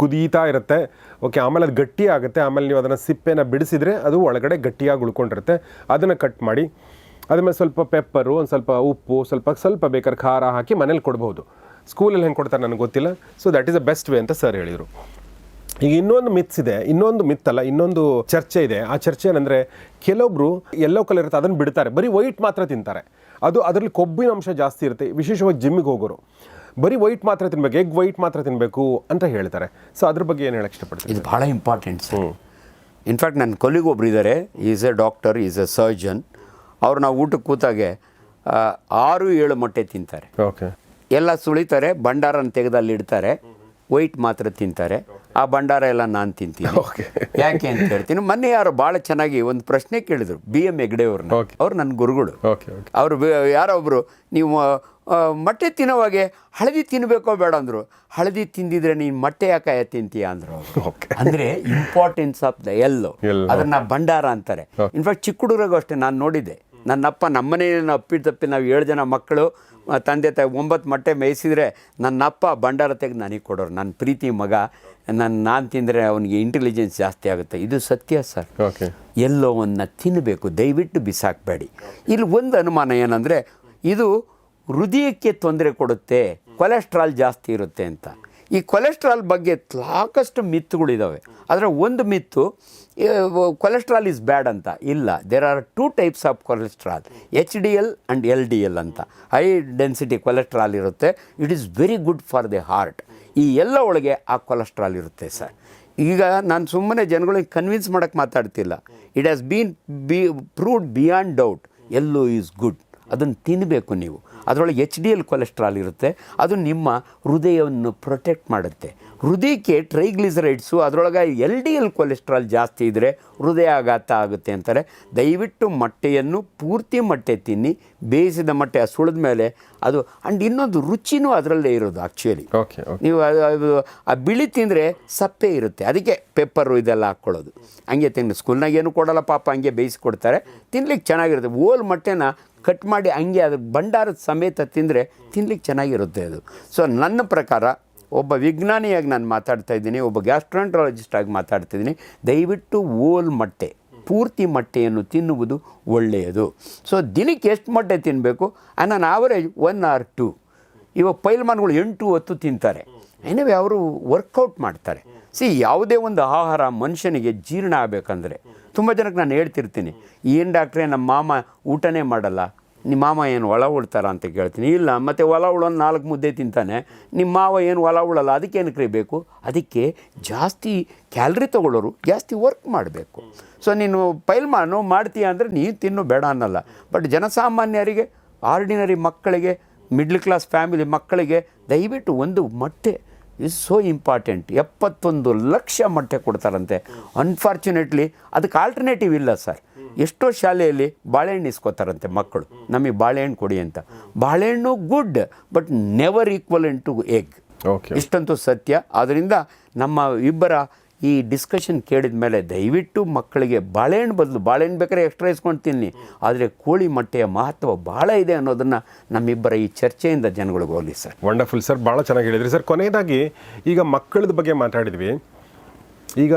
ಕುದೀತಾ ಇರುತ್ತೆ. ಓಕೆ ಆಮೇಲೆ ಅದು ಗಟ್ಟಿ ಆಗುತ್ತೆ. ಆಮೇಲೆ ನೀವು ಅದನ್ನು ಸಿಪ್ಪೆನ ಬಿಡಿಸಿದ್ರೆ ಅದು ಒಳಗಡೆ ಗಟ್ಟಿಯಾಗಿ ಉಳ್ಕೊಂಡಿರುತ್ತೆ. ಅದನ್ನು ಕಟ್ ಮಾಡಿ, ಅದಮೇಲೆ ಸ್ವಲ್ಪ ಪೆಪ್ಪರು ಒಂದು ಸ್ವಲ್ಪ ಉಪ್ಪು, ಸ್ವಲ್ಪ ಸ್ವಲ್ಪ ಬೇಕಾದ್ರೆ ಖಾರ ಹಾಕಿ ಮನೇಲಿ ಕೊಡ್ಬೋದು. ಸ್ಕೂಲಲ್ಲಿ ಹೆಂಗೆ ಕೊಡ್ತಾರೆ ನನಗೆ ಗೊತ್ತಿಲ್ಲ. So that is a best way ಅಂತ ಸರ್ ಹೇಳಿದರು. ಈಗ ಇನ್ನೊಂದು ಮಿತ್ಸ್ ಇದೆ. ಇನ್ನೊಂದು ಮಿತ್ ಅಲ್ಲ, ಇನ್ನೊಂದು ಚರ್ಚೆ ಇದೆ. ಆ ಚರ್ಚೆ ಏನಂದರೆ ಕೆಲವೊಬ್ರು ಎಲ್ಲೋ ಕಲರ್ ಇರುತ್ತೆ, ಅದನ್ನು ಬಿಡ್ತಾರೆ. ಬರೀ ವೈಟ್ ಮಾತ್ರ ತಿಂತಾರೆ. ಅದು ಅದರಲ್ಲಿ ಕೊಬ್ಬಿನ ಅಂಶ ಜಾಸ್ತಿ ಇರುತ್ತೆ. ವಿಶೇಷವಾಗಿ ಜಿಮ್ಮಿಗೆ ಹೋಗೋರು. ಬರೀ ವೈಟ್ ಮಾತ್ರ ತಿನ್ಬೇಕು ಎಗ್ ವೈಟ್ ಮಾತ್ರ ತಿನ್ನಬೇಕು ಅಂತ ಹೇಳ್ತಾರೆ ಸೊ ಅದ್ರ ಬಗ್ಗೆ ಏನು ಹೇಳಕ್ಕೆ ಇಷ್ಟಪಡ್ತೀನಿ ಇದು ಭಾಳ ಇಂಪಾರ್ಟೆಂಟ್ ಸರ್. ಇನ್ಫ್ಯಾಕ್ಟ್ ನನ್ನ ಕೊಲಿಗ್ ಒಬ್ರು ಇದ್ದಾರೆ is a doctor is a surgeon ಅವ್ರು ನಾವು ಊಟಕ್ಕೆ ಕೂತಾಗೆ ಆರು ಏಳು ಮೊಟ್ಟೆ ತಿಂತಾರೆ. ಓಕೆ ಎಲ್ಲ ಸುಳಿತಾರೆ ಭಂಡಾರನ ತೆಗೆದು ಅಲ್ಲಿ ಇಡ್ತಾರೆ. ವೈಟ್ ಮಾತ್ರ ತಿಂತಾರೆ. ಆ ಭಂಡಾರ ಎಲ್ಲ ನಾನು ತಿಂತೀನಿ. ಓಕೆ ಯಾಕೆ ಅಂತ ಹೇಳ್ತೀನಿ. ಮೊನ್ನೆ ಯಾರು ಭಾಳ ಚೆನ್ನಾಗಿ ಒಂದು ಪ್ರಶ್ನೆ ಕೇಳಿದರು ಬಿ ಎಂ ಹೆಗ್ಡೆ ಅವ್ರನ್ನ ಅವ್ರು ನನ್ನ ಗುರುಗಳು. ಅವರು ಯಾರೋ ಒಬ್ಬರು ನೀವು ಮೊಟ್ಟೆ ತಿನ್ನೋವಾಗೆ ಹಳದಿ ತಿನ್ನಬೇಕೋ ಬೇಡ ಅಂದರು. ಹಳದಿ ತಿಂದಿದ್ರೆ ನೀನು ಮೊಟ್ಟೆ ಯಾಕೆ ತಿಂತೀಯ ಅಂದರು ಓಕೆ ಅಂದರೆ importance of the yellow Yellow. ಅದನ್ನ ಭಂಡಾರ ಅಂತಾರೆ. ಇನ್ಫ್ಯಾಕ್ಟ್ ಚಿಕ್ಕ ಹುಡುಗರಿಗೂ ಅಷ್ಟೇ ನಾನು ನೋಡಿದ್ದೆ. ನನ್ನಪ್ಪ ನಮ್ಮನೆಯನ್ನು ಅಪ್ಪಿ ತಪ್ಪಿ ನಾವು ಏಳು ಜನ ಮಕ್ಕಳು ತಂದೆ ತಾಯಿ ಒಂಬತ್ತು ಮೊಟ್ಟೆ ಮೇಯಿಸಿದ್ರೆ ನನ್ನಪ್ಪ ಭಂಡಾರ ತೆಗೆದು ನನಗೆ ಕೊಡೋರು. ನನ್ನ ಪ್ರೀತಿ ಮಗ ನನ್ನ ನಾನು ತಿಂದರೆ ಅವನಿಗೆ ಇಂಟೆಲಿಜೆನ್ಸ್ ಜಾಸ್ತಿ ಆಗುತ್ತೆ. ಇದು ಸತ್ಯ ಸರ್ ಓಕೆ ಎಲ್ಲೋವನ್ನು ತಿನ್ನಬೇಕು ದಯವಿಟ್ಟು ಬಿಸಾಕಬೇಡಿ. ಇಲ್ಲಿ ಒಂದು ಅನುಮಾನ ಏನಂದರೆ ಇದು ಹೃದಯಕ್ಕೆ ತೊಂದರೆ ಕೊಡುತ್ತೆ, ಕೊಲೆಸ್ಟ್ರಾಲ್ ಜಾಸ್ತಿ ಇರುತ್ತೆ ಅಂತ. ಈ ಕೊಲೆಸ್ಟ್ರಾಲ್ ಬಗ್ಗೆ ಸಾಕಷ್ಟು ಮಿತ್ತುಗಳಿದ್ದಾವೆ ಅದರ ಒಂದು ಮಿತ್ತು ಕೊಲೆಸ್ಟ್ರಾಲ್ ಇಸ್ ಬ್ಯಾಡ್ ಅಂತ. ಇಲ್ಲ there are two types of cholesterol H D L and L D L ಅಂತ. ಹೈ ಡೆನ್ಸಿಟಿ ಕೊಲೆಸ್ಟ್ರಾಲ್ ಇರುತ್ತೆ. It is very good for the heart ಈ ಎಲ್ಲ ಒಳಗೆ ಆ ಕೊಲೆಸ್ಟ್ರಾಲ್ ಇರುತ್ತೆ ಸರ್ ಈಗ ನಾನು ಸುಮ್ಮನೆ ಜನಗಳಿಗೆ ಕನ್ವಿನ್ಸ್ ಮಾಡೋಕ್ಕೆ ಮಾತಾಡ್ತಿಲ್ಲ. It has been be proved beyond doubt yellow is good ಅದನ್ನು ತಿನ್ನಬೇಕು ನೀವು. ಅದರೊಳಗೆ ಎಚ್ ಡಿ ಎಲ್ ಕೊಲೆಸ್ಟ್ರಾಲ್ ಇರುತ್ತೆ. ಅದು ನಿಮ್ಮ ಹೃದಯವನ್ನು ಪ್ರೊಟೆಕ್ಟ್ ಮಾಡುತ್ತೆ. ಹೃದಯಕ್ಕೆ ಟ್ರೈಗ್ಲಿಸರೈಡ್ಸು ಅದರೊಳಗೆ ಎಲ್ ಡಿ ಎಲ್ ಕೊಲೆಸ್ಟ್ರಾಲ್ ಜಾಸ್ತಿ ಇದ್ದರೆ ಹೃದಯಾಘಾತ ಆಗುತ್ತೆ ಅಂತಾರೆ. ದಯವಿಟ್ಟು ಮೊಟ್ಟೆಯನ್ನು ಪೂರ್ತಿ ಮೊಟ್ಟೆ ತಿನ್ನಿ. ಬೇಯಿಸಿದ ಮೊಟ್ಟೆ ಸುಳಿದ ಮೇಲೆ ಅದು ಆ್ಯಂಡ್ ಇನ್ನೊಂದು ರುಚಿನೂ ಅದರಲ್ಲೇ ಇರೋದು ಆ್ಯಕ್ಚುಲಿ ಓಕೆ ನೀವು ಅದು ಅದು ಆ ಬಿಳಿ ತಿಂದರೆ ಸಪ್ಪೆ ಇರುತ್ತೆ. ಅದಕ್ಕೆ ಪೆಪ್ಪರು ಇದೆಲ್ಲ ಹಾಕ್ಕೊಳ್ಳೋದು. ಹಂಗೆ ತಿನ್ನಿ. ಸ್ಕೂಲ್ನಾಗ ಏನು ಕೊಡಲ್ಲ ಪಾಪ ಹಂಗೆ ಬೇಯಿಸ್ಕೊಡ್ತಾರೆ ತಿನ್ಲಿಕ್ಕೆ ಚೆನ್ನಾಗಿರುತ್ತೆ. ಓಲ್ ಮೊಟ್ಟೆನ ಕಟ್ ಮಾಡಿ ಹಂಗೆ ಅದು ಭಂಡಾರದ ಸಮೇತ ತಿಂದರೆ ತಿನ್ಲಿಕ್ಕೆ ಚೆನ್ನಾಗಿರುತ್ತೆ ಅದು. ಸೊ ನನ್ನ ಪ್ರಕಾರ ಒಬ್ಬ ವಿಜ್ಞಾನಿಯಾಗಿ ನಾನು ಮಾತಾಡ್ತಾ ಇದ್ದೀನಿ, ಒಬ್ಬ ಗ್ಯಾಸ್ಟ್ರಾಂಟ್ರಾಲಜಿಸ್ಟ್ ಆಗಿ ಮಾತಾಡ್ತಿದ್ದೀನಿ ದಯವಿಟ್ಟು ಓಲ್ ಮೊಟ್ಟೆ, ಪೂರ್ತಿ ಮೊಟ್ಟೆಯನ್ನು ತಿನ್ನುವುದು ಒಳ್ಳೆಯದು. ಸೊ ದಿನಕ್ಕೆ ಎಷ್ಟು ಮೊಟ್ಟೆ ತಿನ್ನಬೇಕು ಆ್ಯಂಡ್ ನಾನು ಆವರೇಜ್ ಒನ್ ಆರ್ ಟು ಇವಾಗ ಪೈಲ್ಮಾನ್ಗಳು ಎಂಟು ಹೊತ್ತು ತಿಂತಾರೆ. ಏನೇ ಅವರು ವರ್ಕೌಟ್ ಮಾಡ್ತಾರೆ. ಸಿ ಯಾವುದೇ ಒಂದು ಆಹಾರ ಮನುಷ್ಯನಿಗೆ ಜೀರ್ಣ ಆಗಬೇಕಂದ್ರೆ, ತುಂಬ ಜನಕ್ಕೆ ನಾನು ಹೇಳ್ತಿರ್ತೀನಿ, ಏನು ಡಾಕ್ಟ್ರೆ ನಮ್ಮ ಮಾಮ ಊಟನೇ ಮಾಡಲ್ಲ. ನಿಮ್ಮ ಮಾಮ ಏನು ಒಳ ಉಳ್ತಾರ ಅಂತ ಕೇಳ್ತೀನಿ. ಇಲ್ಲ, ಮತ್ತು ಒಲ ಉಳೊಂದು ನಾಲ್ಕು ಮುದ್ದೆ ತಿಂತಾನೆ. ನಿಮ್ಮ ಮಾವ ಏನು ಒಲ ಉಳಲ್ಲ ಅದಕ್ಕೇನಕ್ಕೆ ಬೇಕು? ಅದಕ್ಕೆ ಜಾಸ್ತಿ ಕ್ಯಾಲ್ರಿ ತೊಗೊಳ್ಳೋರು, ಜಾಸ್ತಿ ವರ್ಕ್ ಮಾಡಬೇಕು. ಸೊ ನೀನು ಪೈಲ್ಮಾನು ಮಾಡ್ತೀಯ ಅಂದರೆ ನೀನು ತಿನ್ನು, ಬೇಡ ಅನ್ನಲ್ಲ. ಬಟ್ ಜನಸಾಮಾನ್ಯರಿಗೆ ಆರ್ಡಿನರಿ ಮಕ್ಕಳಿಗೆ ಮಿಡ್ಲ್ ಕ್ಲಾಸ್ ಫ್ಯಾಮಿಲಿ ಮಕ್ಕಳಿಗೆ ದಯವಿಟ್ಟು ಒಂದು ಮೊಟ್ಟೆ ಇಸ್ ಸೋ ಇಂಪಾರ್ಟೆಂಟ್ ಎಪ್ಪತ್ತೊಂದು ಲಕ್ಷ ಮೊಟ್ಟೆ ಕೊಡ್ತಾರಂತೆ. ಅನ್ಫಾರ್ಚುನೇಟ್ಲಿ ಅದಕ್ಕೆ ಆಲ್ಟರ್ನೇಟಿವ್ ಇಲ್ಲ ಸರ್ ಎಷ್ಟೋ ಶಾಲೆಯಲ್ಲಿ ಬಾಳೆಹಣ್ಣು ಇಸ್ಕೋತಾರಂತೆ ಮಕ್ಕಳು. ನಮಗೆ ಬಾಳೆಹಣ್ಣು ಕೊಡಿ ಅಂತ. ಬಾಳೆಹಣ್ಣು good but never equivalent to egg okay ಇಷ್ಟಂತೂ ಸತ್ಯ. ಆದ್ದರಿಂದ ನಮ್ಮ ಇಬ್ಬರ ಈ ಡಿಸ್ಕಷನ್ ಕೇಳಿದ ಮೇಲೆ ದಯವಿಟ್ಟು ಮಕ್ಕಳಿಗೆ ಬಾಳೆಹಣ್ಣು ಬದಲು, ಬಾಳೆಹಣ್ಣು ಬೇಕಾದ್ರೆ ಎಕ್ಸ್ಟ್ರಾ ಇಸ್ಕೊಂಡು ತಿನ್ನಿ ಆದರೆ ಕೋಳಿ ಮೊಟ್ಟೆಯ ಮಹತ್ವ ಭಾಳ ಇದೆ ಅನ್ನೋದನ್ನು ನಮ್ಮಿಬ್ಬರ ಈ ಚರ್ಚೆಯಿಂದ ಜನಗಳಿಗೆ ಹೋಗಲಿ ಸರ್. ವಂಡರ್ಫುಲ್ ಸರ್ ಭಾಳ ಚೆನ್ನಾಗಿ ಹೇಳಿದ್ರಿ ಸರ್. ಕೊನೆಯದಾಗಿ ಈಗ ಮಕ್ಕಳದ ಬಗ್ಗೆ ಮಾತಾಡಿದ್ವಿ. ಈಗ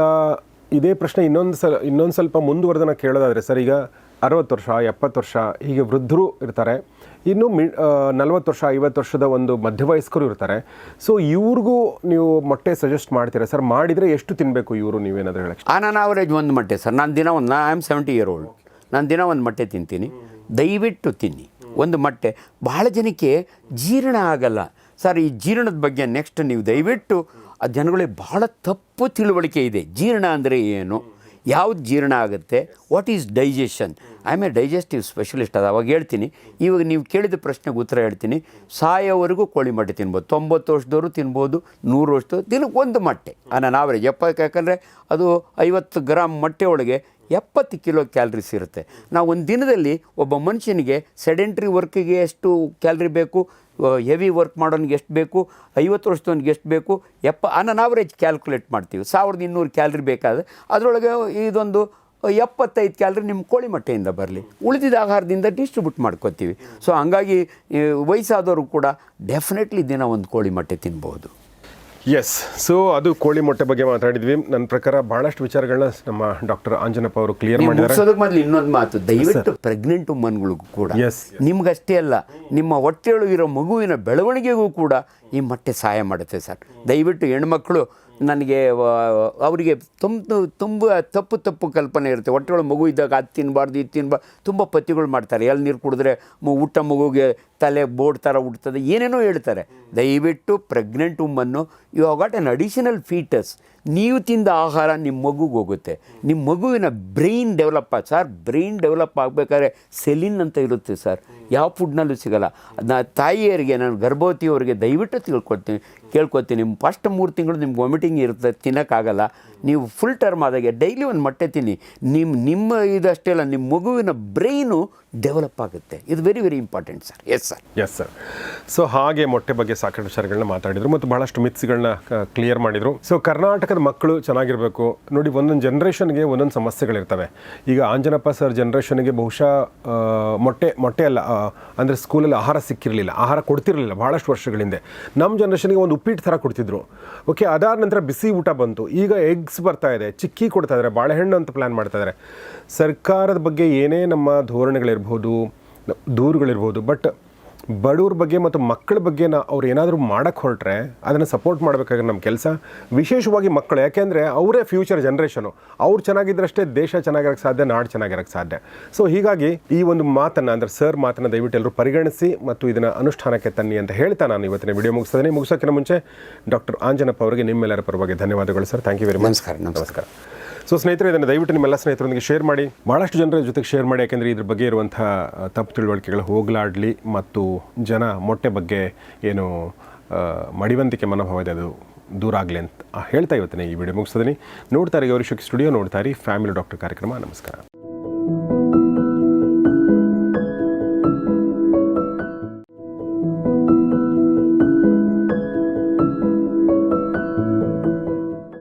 ಇದೇ ಪ್ರಶ್ನೆ ಇನ್ನೊಂದು ಸಲ, ಇನ್ನೊಂದು ಸ್ವಲ್ಪ ಮುಂದುವರೆದನ್ನು ಕೇಳೋದಾದರೆ ಸರ್, ಈಗ ಅರವತ್ತು ವರ್ಷ, ಎಪ್ಪತ್ತು ವರ್ಷ ಹೀಗೆ ವೃದ್ಧರು ಇರ್ತಾರೆ. ಇನ್ನು ಮಿ ನಲ್ವತ್ತು ವರ್ಷ, ಐವತ್ತು ವರ್ಷದ ಒಂದು ಮಧ್ಯವಯಸ್ಕರು ಇರ್ತಾರೆ. ಸೊ ಇವ್ರಿಗೂ ನೀವು ಮೊಟ್ಟೆ ಸಜೆಸ್ಟ್ ಮಾಡ್ತೀರಾ? ಸರ್ ಮಾಡಿದರೆ ಎಷ್ಟು ತಿನ್ನಬೇಕು ಇವರು? ನೀವೇನಾದರೂ ಹೇಳಕ್ಕೆ ಆ ನಾನು ಆವರೇಜ್ ಒಂದು ಮೊಟ್ಟೆ ಸರ್ ನಾನು ದಿನ ಒಂದು I am seventy year old ನಾನು ದಿನ ಒಂದು ಮೊಟ್ಟೆ ತಿಂತೀನಿ. ದಯವಿಟ್ಟು ತಿನ್ನಿ. ಒಂದು ಮೊಟ್ಟೆ. ಬಹಳ ಜನಕ್ಕೆ ಜೀರ್ಣ ಆಗಲ್ಲ. ಸರ್ ಈ ಜೀರ್ಣದ ಬಗ್ಗೆ ನೆಕ್ಸ್ಟ್ ನೀವು ದಯವಿಟ್ಟು, ಆ ಜನಗಳಿಗೆ ಬಹಳ ತಪ್ಪು ತಿಳುವಳಿಕೆ ಇದೆ. ಜೀರ್ಣ ಅಂದರೆ ಏನು? ಯಾವ್ದು ಜೀರ್ಣ ಆಗುತ್ತೆ? What is digestion I am a digestive specialist ಅದು ಅವಾಗ ಹೇಳ್ತೀನಿ. ಇವಾಗ ನೀವು ಕೇಳಿದ ಪ್ರಶ್ನೆಗೆ ಉತ್ತರ ಹೇಳ್ತೀನಿ. ಸಾಯೋವರೆಗೂ ಕೋಳಿ ಮೊಟ್ಟೆ ತಿನ್ಬೋದು. ತೊಂಬತ್ತು ವರ್ಷದವರು ತಿನ್ಬೋದು, ನೂರು ವರ್ಷದ ದಿನಕ್ಕೆ ಒಂದು ಮೊಟ್ಟೆ. ನಾನು ಆವ್ರೇಜ್ ಎಪ್ಪತ್ತು, ಯಾಕಂದರೆ ಅದು ಐವತ್ತು ಗ್ರಾಮ್ ಮೊಟ್ಟೆ ಒಳಗೆ ಎಪ್ಪತ್ತು ಕಿಲೋ ಕ್ಯಾಲ್ರೀಸ್ ಇರುತ್ತೆ. ನಾವು ಒಂದು ದಿನದಲ್ಲಿ ಒಬ್ಬ ಮನುಷ್ಯನಿಗೆ ಸೆಡೆಂಟ್ರಿ ವರ್ಕಿಗೆ ಎಷ್ಟು ಕ್ಯಾಲ್ರಿ ಬೇಕು? ಹೆವಿ ವರ್ಕ್ ಮಾಡೋನಿಗೆ ಎಷ್ಟು ಬೇಕು? ಐವತ್ತು ವರ್ಷದವನಿಗೆ ಎಷ್ಟು ಬೇಕು? ಎಪ್ಪ ಅನ್ ಆವ್ರೇಜ್ ಕ್ಯಾಲ್ಕುಲೇಟ್ ಮಾಡ್ತೀವಿ. ಸಾವಿರದ ಇನ್ನೂರು ಕ್ಯಾಲ್ರಿ ಬೇಕಾದರೆ. ಅದರೊಳಗೆ ಇದೊಂದು ಎಪ್ಪತ್ತೈದು ಕ್ಯಾಲ್ರಿ ನಿಮ್ಮ ಕೋಳಿ ಮೊಟ್ಟೆಯಿಂದ ಬರಲಿ. ಉಳಿದಿದ ಆಹಾರದಿಂದ ಡಿಸ್ಟ್ರಿಬ್ಯೂಟ್ ಮಾಡ್ಕೋತೀವಿ. ಸೊ ಹಂಗಾಗಿ ವಯಸ್ಸಾದವರು ಕೂಡ ಡೆಫಿನೆಟ್ಲಿ ದಿನ ಒಂದು ಕೋಳಿ ಮೊಟ್ಟೆ ತಿನ್ಬೋದು. ಎಸ್ ಸೊ ಅದು ಕೋಳಿ ಮೊಟ್ಟೆ ಬಗ್ಗೆ ಮಾತಾಡಿದ್ವಿ. ನನ್ನ ಪ್ರಕಾರ ಬಹಳಷ್ಟು ವಿಚಾರಗಳನ್ನ ನಮ್ಮ ಡಾಕ್ಟರ್ ಆಂಜನಪ್ಪ ಅವರು ಕ್ಲಿಯರ್ ಮಾಡಿದ್ದಾರೆ. ಮೊದಲು ಇನ್ನೊಂದು ಮಾತು. ದಯವಿಟ್ಟು ಪ್ರೆಗ್ನೆಂಟ್ ಉಮನ್ಗಳಿಗೂ ಕೂಡ ನಿಮ್ಗಷ್ಟೇ ಅಲ್ಲ ನಿಮ್ಮ ಹೊಟ್ಟೆಯೊಳಗಿರೋ ಮಗುವಿನ ಬೆಳವಣಿಗೆಗೂ ಕೂಡ ಈ ಮೊಟ್ಟೆ ಸಹಾಯ ಮಾಡುತ್ತೆ ಸರ್ ದಯವಿಟ್ಟು ಹೆಣ್ಮಕ್ಳು ನನಗೆ ಅವರಿಗೆ ತುಂಬ ತುಂಬ ತಪ್ಪು ತಪ್ಪು ಕಲ್ಪನೆ ಇರುತ್ತೆ. ಹೊಟ್ಟೆಗಳು ಮಗು ಇದ್ದಾಗ ಅದು ತಿನ್ನಬಾರ್ದು ಇದು ತಿನ್ನಬಾರ್ದು ತುಂಬ ಪತಿಗಳು ಮಾಡ್ತಾರೆ. ಎಲ್ಲಿ ನೀರು ಕುಡಿದ್ರೆ ಊಟ ಮಗುಗೆ ತಲೆ ಬೋರ್ಡ್ ಥರ ಹುಟ್ಟುತ್ತದೆ ಏನೇನೋ ಹೇಳ್ತಾರೆ. ದಯವಿಟ್ಟು pregnant ವುಮ್ಮನ್ನು you have got an additional foetus ನೀವು ತಿಂದ ಆಹಾರ ನಿಮ್ಮ ಮಗುಗೆ ಹೋಗುತ್ತೆ. ನಿಮ್ಮ ಮಗುವಿನ ಬ್ರೈನ್ ಡೆವಲಪ್ ಆಗ ಸರ್ ಬ್ರೈನ್ ಡೆವಲಪ್ ಆಗಬೇಕಾದ್ರೆ ಸೆಲಿನ್ ಅಂತ ಇರುತ್ತೆ ಸರ್ ಯಾವ ಫುಡ್ನಲ್ಲೂ ಸಿಗಲ್ಲ. ನಾ ತಾಯಿಯರಿಗೆ, ನಾನು ಗರ್ಭವತಿಯವರಿಗೆ ದಯವಿಟ್ಟು ತಿಳ್ಕೊಡ್ತೀನಿ ಕೇಳ್ಕೊತೀನಿ ಫಸ್ಟ್ ಮೂರು ತಿಂಗಳು ನಿಮ್ಗೆ ವಾಮಿಟಿಂಗ್ ಇರುತ್ತೆ, ತಿನ್ನೋಕ್ಕಾಗಲ್ಲ. ನೀವು ಫುಲ್ ಟರ್ಮ್ ಆದಾಗೆ ಡೈಲಿ ಒಂದು ಮೊಟ್ಟೆ ತಿನ್ನಿ. ನಿಮ್ಮ ನಿಮ್ಮ ಇದಷ್ಟೇ ಅಲ್ಲ ನಿಮ್ಮ ಮಗುವಿನ ಬ್ರೈನು ಡೆವಲಪ್ ಆಗುತ್ತೆ. ಇದು very very important sir yes sir yes sir so ಹಾಗೆ ಮೊಟ್ಟೆ ಬಗ್ಗೆ ಸಾಕಷ್ಟು ವಿಚಾರಗಳನ್ನ ಮಾತಾಡಿದರು ಮತ್ತು ಬಹಳಷ್ಟು ಮಿತ್ಸ್ಗಳನ್ನ ಕ್ಲಿಯರ್ ಮಾಡಿದರು. ಸೊ ಕರ್ನಾಟಕದ ಮಕ್ಕಳು ಚೆನ್ನಾಗಿರಬೇಕು. ನೋಡಿ, ಒಂದೊಂದು ಜನ್ರೇಷನ್ಗೆ ಒಂದೊಂದು ಸಮಸ್ಯೆಗಳಿರ್ತವೆ ಈಗ ಆಂಜನಪ್ಪ ಸರ್ ಜನ್ರೇಷನ್ಗೆ ಬಹುಶಃ ಮೊಟ್ಟೆ ಮೊಟ್ಟೆ ಅಲ್ಲ ಅಂದರೆ ಸ್ಕೂಲಲ್ಲಿ ಆಹಾರ ಸಿಕ್ಕಿರಲಿಲ್ಲ. ಆಹಾರ ಕೊಡ್ತಿರಲಿಲ್ಲ ಭಾಳಷ್ಟು ವರ್ಷಗಳಿಂದ ನಮ್ಮ ಜನ್ರೇಷನ್ಗೆ ಒಂದು ಉಪ್ಪಿಟ್ಟು ಥರ ಕೊಡ್ತಿದ್ರು. ಓಕೆ ಅದಾದ ನಂತರ ಬಿಸಿ ಊಟ ಬಂತು. ಈಗ ಎಗ್ಸ್ ಬರ್ತಾ ಇದೆ. ಚಿಕ್ಕಿ ಕೊಡ್ತಾ ಇದ್ದಾರೆ ಬಾಳೆಹಣ್ಣು ಅಂತ ಪ್ಲ್ಯಾನ್ ಮಾಡ್ತಾ ಇದ್ದಾರೆ ಸರ್ಕಾರದ ಬಗ್ಗೆ ಏನೇ ನಮ್ಮ ಧೋರಣೆಗಳಿರ್ಬೋದು ದೂರುಗಳಿರ್ಬೋದು ಬಟ್ ಬಡವ್ರ ಬಗ್ಗೆ ಮತ್ತು ಮಕ್ಕಳ ಬಗ್ಗೆ ನಾ ಅವ್ರು ಏನಾದರೂ ಮಾಡೋಕ್ಕೆ ಹೊರಟ್ರೆ ಅದನ್ನು ಸಪೋರ್ಟ್ ಮಾಡಬೇಕಾಗಿ ನಮ್ಮ ಕೆಲಸ. ವಿಶೇಷವಾಗಿ ಮಕ್ಕಳು ಯಾಕೆಂದರೆ ಅವರೇ ಫ್ಯೂಚರ್ ಜನ್ರೇಷನು ಅವ್ರು ಚೆನ್ನಾಗಿದ್ದರಷ್ಟೇ ದೇಶ ಚೆನ್ನಾಗಿರೋಕ್ಕೆ ಸಾಧ್ಯ ನಾಡು ಚೆನ್ನಾಗಿರೋಕ್ಕೆ ಸಾಧ್ಯ. ಸೊ ಹೀಗಾಗಿ ಈ ಒಂದು ಮಾತನ್ನು ಅಂದರೆ ಸರ್ ಮಾತನ್ನು ದಯವಿಟ್ಟು ಎಲ್ಲರೂ ಪರಿಗಣಿಸಿ ಮತ್ತು ಇದನ್ನು ಅನುಷ್ಠಾನಕ್ಕೆ ತನ್ನಿ ಅಂತ ಹೇಳ್ತಾ ನಾನು ಇವತ್ತಿನ ವಿಡಿಯೋ ಮುಗಿಸ್ತೇನೆ. ಮುಗಿಸೋಕ್ಕಿಂತ ಮುಂಚೆ ಡಾಕ್ಟರ್ ಆಂಜನಪ್ಪ ಅವರಿಗೆ ನಿಮ್ಮೆಲ್ಲರ ಪರವಾಗಿ ಧನ್ಯವಾದಗಳು sir thank you very much ನಮಸ್ಕಾರ. ನಮಸ್ಕಾರ. ಸೊ ಸ್ನೇಹಿತರೆ, ಇದನ್ನು ದಯವಿಟ್ಟು ನಿಮ್ಮೆಲ್ಲ ಸ್ನೇಹಿತರೊಂದಿಗೆ ಶೇರ್ ಮಾಡಿ. ಭಾಳಷ್ಟು ಜನರ ಜೊತೆಗೆ ಶೇರ್ ಮಾಡಿ, ಯಾಕೆಂದರೆ ಇದ್ರ ಬಗ್ಗೆ ಇರುವಂಥ ತಪ್ಪು ತಿಳುವಳಿಕೆಗಳು ಹೋಗಲಾಡಲಿ ಮತ್ತು ಜನ ಮೊಟ್ಟೆ ಬಗ್ಗೆ ಏನು ಮಡಿವಂತಿಕೆ ಮನೋಭಾವ ಇದೆ, ಅದು ದೂರ ಆಗಲಿ ಅಂತ ಹೇಳ್ತಾ ಇವತ್ತಿನ ಈ ವಿಡಿಯೋ ಮುಗಿಸ್ತೀನಿ. ನೋಡ್ತಾರೆ ಗೌರಿ ಶಕ್ತಿ ಸ್ಟುಡಿಯೋ ನೋಡ್ತಾರೆ ಫ್ಯಾಮಿಲಿ ಡಾಕ್ಟರ್ ಕಾರ್ಯಕ್ರಮ. ನಮಸ್ಕಾರ.